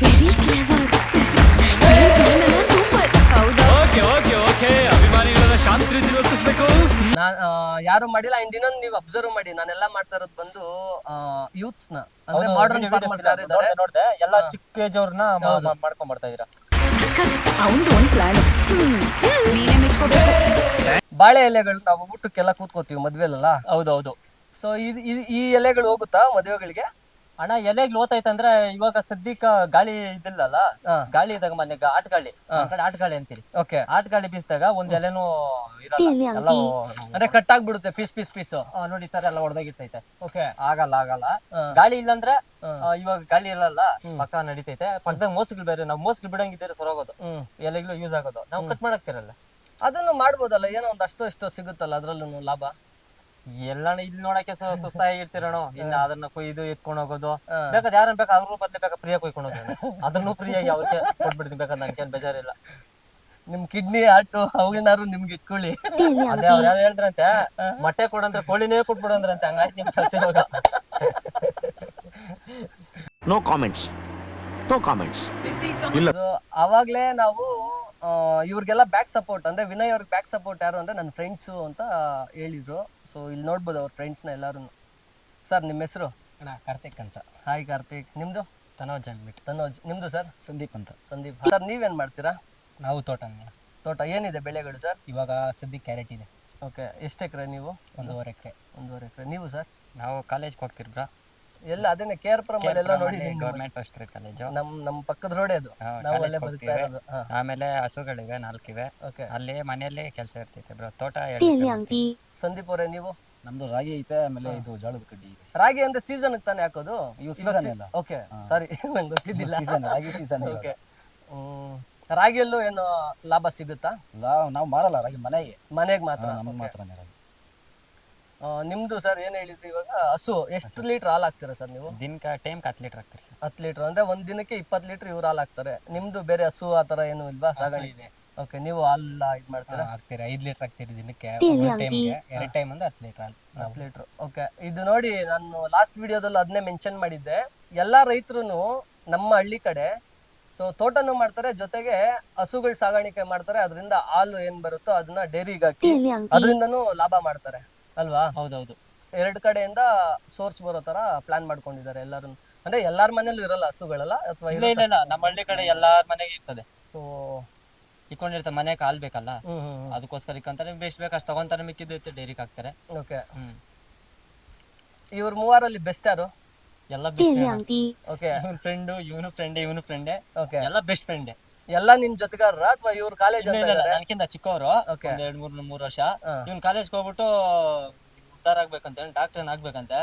Speaker 5: ವೆರಿ ಕ್ಲೇವರ್ ಸೂಪರ್ ಹೌದಾ
Speaker 3: ಓಕೆ ಓಕೆ ಓಕೆ ಶಾಂತಿ
Speaker 1: ನಾನು ಯಾರು ಮಾಡಿಲ್ಲ ಅಂಡ್ ಇನ್ನೊಂದು ನೀವು ಅಬ್ಸರ್ವ್ ಮಾಡಿ. ನಾನೆಲ್ಲ ಮಾಡ್ತಾ ಇರೋದು ಬಂದು ಯೂತ್ಸ್ನ ಅಂದ್ರೆ ಮಾಡರ್ನ್ ಫಾರ್ಮರ್ಸ್ ಯಾರು ಇದ್ದಾರೆ
Speaker 2: ನೋಡ್ದೆ. ಎಲ್ಲ ಚಿಕ್ಕ ಏಜ್ ಅವ್ರನ್ನ ಮಾಡ್ಕೊಂಡ್ ಬರ್ತಾ ಇದೀರಾ
Speaker 5: ಅವನ್ದು ಒಂದ್ ಪ್ಲಾನ್ ನೀನೇ ಮೆಚ್ಕೋಬೇಕು
Speaker 1: ಬಾಳೆ ಎಲೆಗಳು ನಾವು ಊಟಕ್ಕೆಲ್ಲ ಕೂತ್ಕೋತೀವಿ ಮದ್ವೆಲಲ್ಲ.
Speaker 2: ಹೌದೌದು
Speaker 1: ಸೊ ಇದು- ಈ ಎಲೆಗಳು ಹೋಗುತ್ತಾ ಮದುವೆಗಳಿಗೆ?
Speaker 2: ಅಣ್ಣ ಎಲೆಗ್ ಲೋತೈತಂದ್ರೆ ಇವಾಗ ಸದ್ಯಕ್ಕ ಗಾಳಿ ಇದಿಲ್ಲಲ್ಲ? ಗಾಳಿ ಇದ್ದಾಗ ಮನೆ ಆಟ ಗಾಳಿ. ಕಡೆ ಆಟ ಗಾಳಿ ಅಂತೀರಿ.
Speaker 1: ಓಕೆ.
Speaker 2: ಆಟ ಗಾಳಿ ಬೀಸಿದಾಗ ಒಂದ್ ಎಲೆನೂ ಇರಲ್ಲ. ಎಲ್ಲ
Speaker 1: ಅಂದ್ರೆ ಕಟ್ ಆಗ್ಬಿಡುತ್ತೆ ಪೀಸ್ ಪೀಸ್ ಪೀಸ್.
Speaker 2: ನೋಡಿ ಈ ತರ ಎಲ್ಲ ಹೊಡೆದಾಗಿರ್ತೈತೆ
Speaker 1: ಓಕೆ.
Speaker 2: ಆಗಲ್ಲ ಆಗಲ್ಲ. ಗಾಳಿ ಇಲ್ಲಂದ್ರೆ ಇವಾಗ ಗಾಳಿ ಇರಲ್ಲ. ಪಕ್ಕ ನಡೀತೈತೆ. ಪಕ್ಕದಾಗ ಮೋಸ್ಗಳು ಬೇರೆ ನಾವು ಮೋಸ್ಗಳು ಬಿಡಂಗಿದ್ರೆ ಸೊರೋಗೋದು.
Speaker 1: ಹ್ಮ್.
Speaker 2: ಎಲೆಗಳು ಯೂಸ್ ಆಗೋದು. ನಾವು ಕಟ್ ಮಾಡಕ್ತಿರಲ್ಲ.
Speaker 1: ಅದನ್ನು ಮಾಡ್ಬೋದಲ್ಲ ಏನೋ ಒಂದಷ್ಟು ಅಷ್ಟೋ ಇಷ್ಟೋ ಸಿಗುತ್ತಲ್ಲ ಅದ್ರಲ್ಲೂ ಲಾಭ?
Speaker 2: ಎಲ್ಲ ಇಲ್ಲಿ ನೋಡಕ್ಕೆ ಸು- ಸುಸ್ತಾಗಿರ್ತಿರೋಣ ಇನ್ನ ಅದನ್ನ ಕೊಯ್ದು ಎತ್ಕೊಂಡು ಹೋಗೋದು. ಬೇಕಾದ್ರೆ ಯಾರನ್ನ ಬೇಕಾ ಅವ್ರು ಬರ್ಲಿ ಬೇಕಾ ಪ್ರಿಯ ಕೊಯ್ಕೊಂಡು ಹೋಗೋದು. ಅದನ್ನು ಫ್ರೀಯಾಗಿ ಅವ್ರಿಗೆ ಕೊಟ್ಬಿಡ್ತೀನಿ. ಬೇಕಾದ್ರೆ ನನ್ಗೇನ್ ಬೇಜಾರಿಲ್ಲ.
Speaker 1: ನಿಮ್ ಕಿಡ್ನಿ ಹಾರ್ಟು ಅವುಗಳನ್ನಾರು ನಿಮ್ಗೆ ಇಟ್ಕೊಳ್ಳಿ.
Speaker 2: ಅದೇ ಅವ್ರು ಯಾರು ಹೇಳಿದ್ರಂತೆ ಮೊಟ್ಟೆ ಕೊಡಂದ್ರೆ ಕೋಳಿನೇ ಕೊಟ್ಬಿಡಂದ್ರಂತೆ. ಹಂಗಾಯ್ತು ನಿಮ್ ಕೆಲಸ ಇವಾಗ.
Speaker 9: ನೋ ಕಾಮೆಂಟ್ಸ್ ನೋ ಕಾಮೆಂಟ್ಸ್
Speaker 1: ಇಲ್ಲ. ಅವಾಗ್ಲೇ ನಾವು ಇವ್ರಿಗೆಲ್ಲ ಬ್ಯಾಕ್ ಸಪೋರ್ಟ್ ಅಂದ್ರೆ ವಿನಯ್ ಅವ್ರಿಗೆ ಬ್ಯಾಕ್ ಸಪೋರ್ಟ್ ಯಾರು ಅಂದ್ರೆ ನನ್ನ ಫ್ರೆಂಡ್ಸು ಅಂತ ಹೇಳಿದ್ರು. ಸೊ ಇಲ್ಲಿ ನೋಡ್ಬೋದು ಅವ್ರ ಫ್ರೆಂಡ್ಸ್ನ ಎಲ್ಲರೂ ಸರ್ ನಿಮ್ಮ ಹೆಸರು?
Speaker 2: ಅಣ್ಣ ಕಾರ್ತಿಕ್ ಅಂತ.
Speaker 1: ಹಾಯ್ ಕಾರ್ತಿಕ್. ನಿಮ್ದು?
Speaker 2: ತನೋಜ್ ಅಂದ್ಬಿಟ್ಟು.
Speaker 1: ತನೋಜ್. ನಿಮ್ದು ಸರ್
Speaker 2: ಸಂದೀಪ್ ಅಂತ.
Speaker 1: ಸಂದೀಪ್. ಸರ್ ನೀವೇನು ಮಾಡ್ತೀರಾ?
Speaker 2: ನಾವು ತೋಟ
Speaker 1: ತೋಟ. ಏನಿದೆ ಬೆಳೆಗಳು ಸರ್
Speaker 2: ಇವಾಗ ಸದ್ಯ ಕ್ಯಾರೆಟ್ ಇದೆ.
Speaker 1: ಓಕೆ ಎಷ್ಟು ಎಕರೆ ನೀವು?
Speaker 2: ಒಂದೂವರೆ ಎಕರೆ.
Speaker 1: ಒಂದೂವರೆ ಎಕರೆ. ನೀವು ಸರ್
Speaker 2: ನಾವು ಕಾಲೇಜ್ಗೆ ಹೋಗ್ತಿರ್ ಬ್ರಾ.
Speaker 1: ಎಲ್ಲ ಅದನ್ನೇ ಕೆ ಆರ್ ಪುರಂ ಎಲ್ಲ ನೋಡಿ
Speaker 2: ಗೌರ್ಮೆಂಟ್ ಫಸ್ಟ್ ಗ್ರೇಡ್ ಕಾಲೇಜು
Speaker 1: ನಮ್ ನಮ್ ಪಕ್ಕದ ರೋಡ್ ಅದು ನಾವು ಅಲ್ಲೇ ಬದುಕ್ತಾ ಇರೋದು. ಹಾ.
Speaker 2: ಆಮೇಲೆ ಹಸುಗಳಿವೆ ನಾಲ್ಕಿವೆ.
Speaker 1: ಓಕೆ
Speaker 2: ಅಲ್ಲಿ ಮನೆಯಲ್ಲಿ ಕೆಲಸ ಇರ್ತೈತೆ ಬ್ರೋ ತೋಟ
Speaker 1: ಸಂದೀಪ್ ಅವರೇ ನೀವು?
Speaker 2: ನಮ್ದು ರಾಗಿ ಐತೆ ಆಮೇಲೆ ಇದು ಜೋಳದ ಕಡ್ಡಿ ಇದೆ.
Speaker 1: ರಾಗಿ ಅಂದ್ರೆ ಸೀಸನ್ ತಾನೇ ಹಾಕೋದು?
Speaker 2: ಇವಾಗ ಸೀಸನ್ ಅಲ್ಲ.
Speaker 1: ಓಕೆ ಸಾರಿ ನಂಗೆ ಗೊತ್ತಿದ್ದಿಲ್ಲ.
Speaker 2: ಸೀಸನ್ ರಾಗಿ ಸೀಸನ್
Speaker 1: ಓಕೆ ರಾಗಿಯಲ್ಲೂ ಏನು ಲಾಭ ಸಿಗುತ್ತಾ?
Speaker 2: ನಾವು ಮಾರಲ್ಲ ರಾಗಿ ಮನೆಗೆ.
Speaker 1: ಮನೆಗೆ ಮಾತ್ರ.
Speaker 2: ನಮಗೆ. ಮಾತ್ರ ರಾಗಿ.
Speaker 1: ನಿಮ್ದು ಸರ್ ಏನ್ ಹೇಳಿದ್ರಿ ಇವಾಗ? ಹಸು ಎಷ್ಟು ಲೀಟರ್ ಹಾಲು ಹಾಕ್ತೀರಾ ಸರ್ ನೀವು?
Speaker 2: ದಿನಕ್ಕೆ ಟೈಮ್ಗೆ ಹತ್ತು ಲೀಟರ್ ಹಾಕ್ತೀರಿ ಸರ್
Speaker 1: ಹತ್ತು ಲೀಟರ್ ಅಂದ್ರೆ ಒಂದ್ ದಿನಕ್ಕೆ ಇಪ್ಪತ್ತು ಲೀಟರ್ ಇವ್ರು ಹಾಲು ಹಾಕ್ತಾರೆ. ನಿಮ್ದು ಬೇರೆ ಹಸು ಆ ತರ ಏನು ಇಲ್ವಾ? ಸಾಗಣೆ ಓಕೆ ನೀವು ಹಾಲ್ ಇದು ಮಾಡ್ತೀರಾ?
Speaker 2: ಹಾಕ್ತೀರಾ. ಐದು ಲೀಟರ್ ಹಾಕ್ತೀರಿ ದಿನಕ್ಕೆ. ಟೈಮ್ಗೆ ಎರಡು ಟೈಮ್ ಅಂದ್ರೆ ಹತ್ತು ಲೀಟರ್ ಹಾಲು.
Speaker 1: ಹತ್ತು ಲೀಟರ್ ಓಕೆ ಇದು ನೋಡಿ ನಾನು ಲಾಸ್ಟ್ ವಿಡಿಯೋದಲ್ಲಿ ಅದನ್ನೇ ಮೆನ್ಷನ್ ಮಾಡಿದ್ದೆ. ಎಲ್ಲಾ ರೈತರು ನಮ್ಮ ಹಳ್ಳಿ ಕಡೆ ಸೊ ತೋಟನೂ ಮಾಡ್ತಾರೆ ಜೊತೆಗೆ ಹಸುಗಳ ಸಾಗಾಣಿಕೆ ಮಾಡ್ತಾರೆ. ಅದರಿಂದ ಹಾಲು ಏನ್ ಬರುತ್ತೋ ಅದನ್ನ ಡೈರಿಗೆ ಹಾಕಿ. ಅದರಿಂದನೂ ಲಾಭ ಮಾಡ್ತಾರೆ. ಅಲ್ವಾ?
Speaker 2: ಹೌದೌದು.
Speaker 1: ಎರಡು ಕಡೆಯಿಂದ ಸೋರ್ಸ್ ಬರೋ ತರ ಪ್ಲಾನ್ ಮಾಡ್ಕೊಂಡಿದ್ದಾರೆ ಎಲ್ಲರೂ. ಅಂದ್ರೆ ಎಲ್ಲಾರ ಮನೇಲಿ ಇರಲ್ಲ ಹಸುಗಳೆಲ್ಲ ಅಥವಾ
Speaker 2: ಇಲ್ಲ ಇಲ್ಲ ಇಲ್ಲ. ನಮ್ಮ ಹಳ್ಳಿ ಕಡೆ ಎಲ್ಲಾರ ಮನೆಗೆ ಇರ್ತದೆ.
Speaker 1: ಓ.
Speaker 2: ಇಕ್ಕೊಂಡಿರ್ತಾರೆ ಮನೆ ಕಾಲ್ ಬೇಕಲ್ಲ?
Speaker 1: ಹ್ಮ್ ಹ್ಮ್
Speaker 2: ಅದಕ್ಕೋಸ್ಕರ ಇಕ್ಕಂತಾರೆ. ಬೆಸ್ಟ್ ಬೇಕು ಅಷ್ಟು ತಗೊಂತಾರೆ ಮಿಕ್ಕಿದ್ದು ಡೈರಿಗೆ ಹಾಕ್ತಾರೆ.
Speaker 1: Okay
Speaker 2: hmm.
Speaker 1: ಇವ್ರ ಮೂವರಲ್ಲಿ ಬೆಸ್ಟ್ ಯಾರು?
Speaker 2: ಎಲ್ಲ ಬೆಸ್ಟ್
Speaker 1: ಓಕೆ
Speaker 2: ಇವನ್ ಫ್ರೆಂಡು ಇವನು ಫ್ರೆಂಡ್ ಇವನು ಫ್ರೆಂಡೇ
Speaker 1: ಓಕೆ
Speaker 2: ಎಲ್ಲ ಬೆಸ್ಟ್ ಫ್ರೆಂಡೇ
Speaker 1: ಎಲ್ಲ ನಿನ್ ಜೊತೆಗಾರರ? ಅಥವಾ ಇವ್ರ ಕಾಲೇಜ್
Speaker 2: ನನಕಿಂತ ಚಿಕ್ಕವರು. ಒಂದ್ ಎರಡ್ ಮೂರ್ ಮೂರ್ ವರ್ಷ. ಇವನ್ ಕಾಲೇಜ್ ಹೋಗ್ಬಿಟ್ಟು ಉದ್ದಾರ ಆಗ್ಬೇಕಂತ ಡಾಕ್ಟರ್ ಆಗ್ಬೇಕಂತೆ?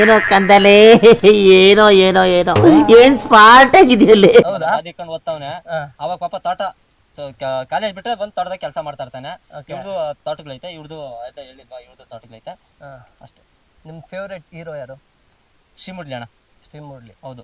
Speaker 10: ಏನೋ ಕಂದಲೆ ಏನೋ ಏನೋ ಏನೋ. ಏನ್ ಸ್ಮಾರ್ಟ್ ಆಗಿದೆಯಲ್ಲಿ
Speaker 2: ಓದಿಕೊಂಡು ಓದ್ತಾವನೆ. ಅವಾಗ ಪಾಪ ತೋಟ ಕಾಲೇಜ್ ಬಿಟ್ರೆ ಬಂದ್ ತೋಟದಾಗ ಕೆಲಸ ಮಾಡ್ತಾ ಇರ್ತಾನೆ. ಇವ್ರದ್ದು ತೋಟಗಳೈತೆ ಇವ್ರದ್ದು ಅದೇ ಹೇಳಿದ್ವಾ ಇವ್ರದ್ದು ತೋಟಗಳೈತೆ. ಅಷ್ಟೇ.
Speaker 1: ನಿಮ್ ಫೇವ್ರೆಟ್ ಹೀರೋ ಯಾರು?
Speaker 2: ಶ್ರೀಮುಡ್ಲಿ ಅಣ್ಣ.
Speaker 1: ಶ್ರೀ ಮುರಳಿ
Speaker 2: ಹೌದು.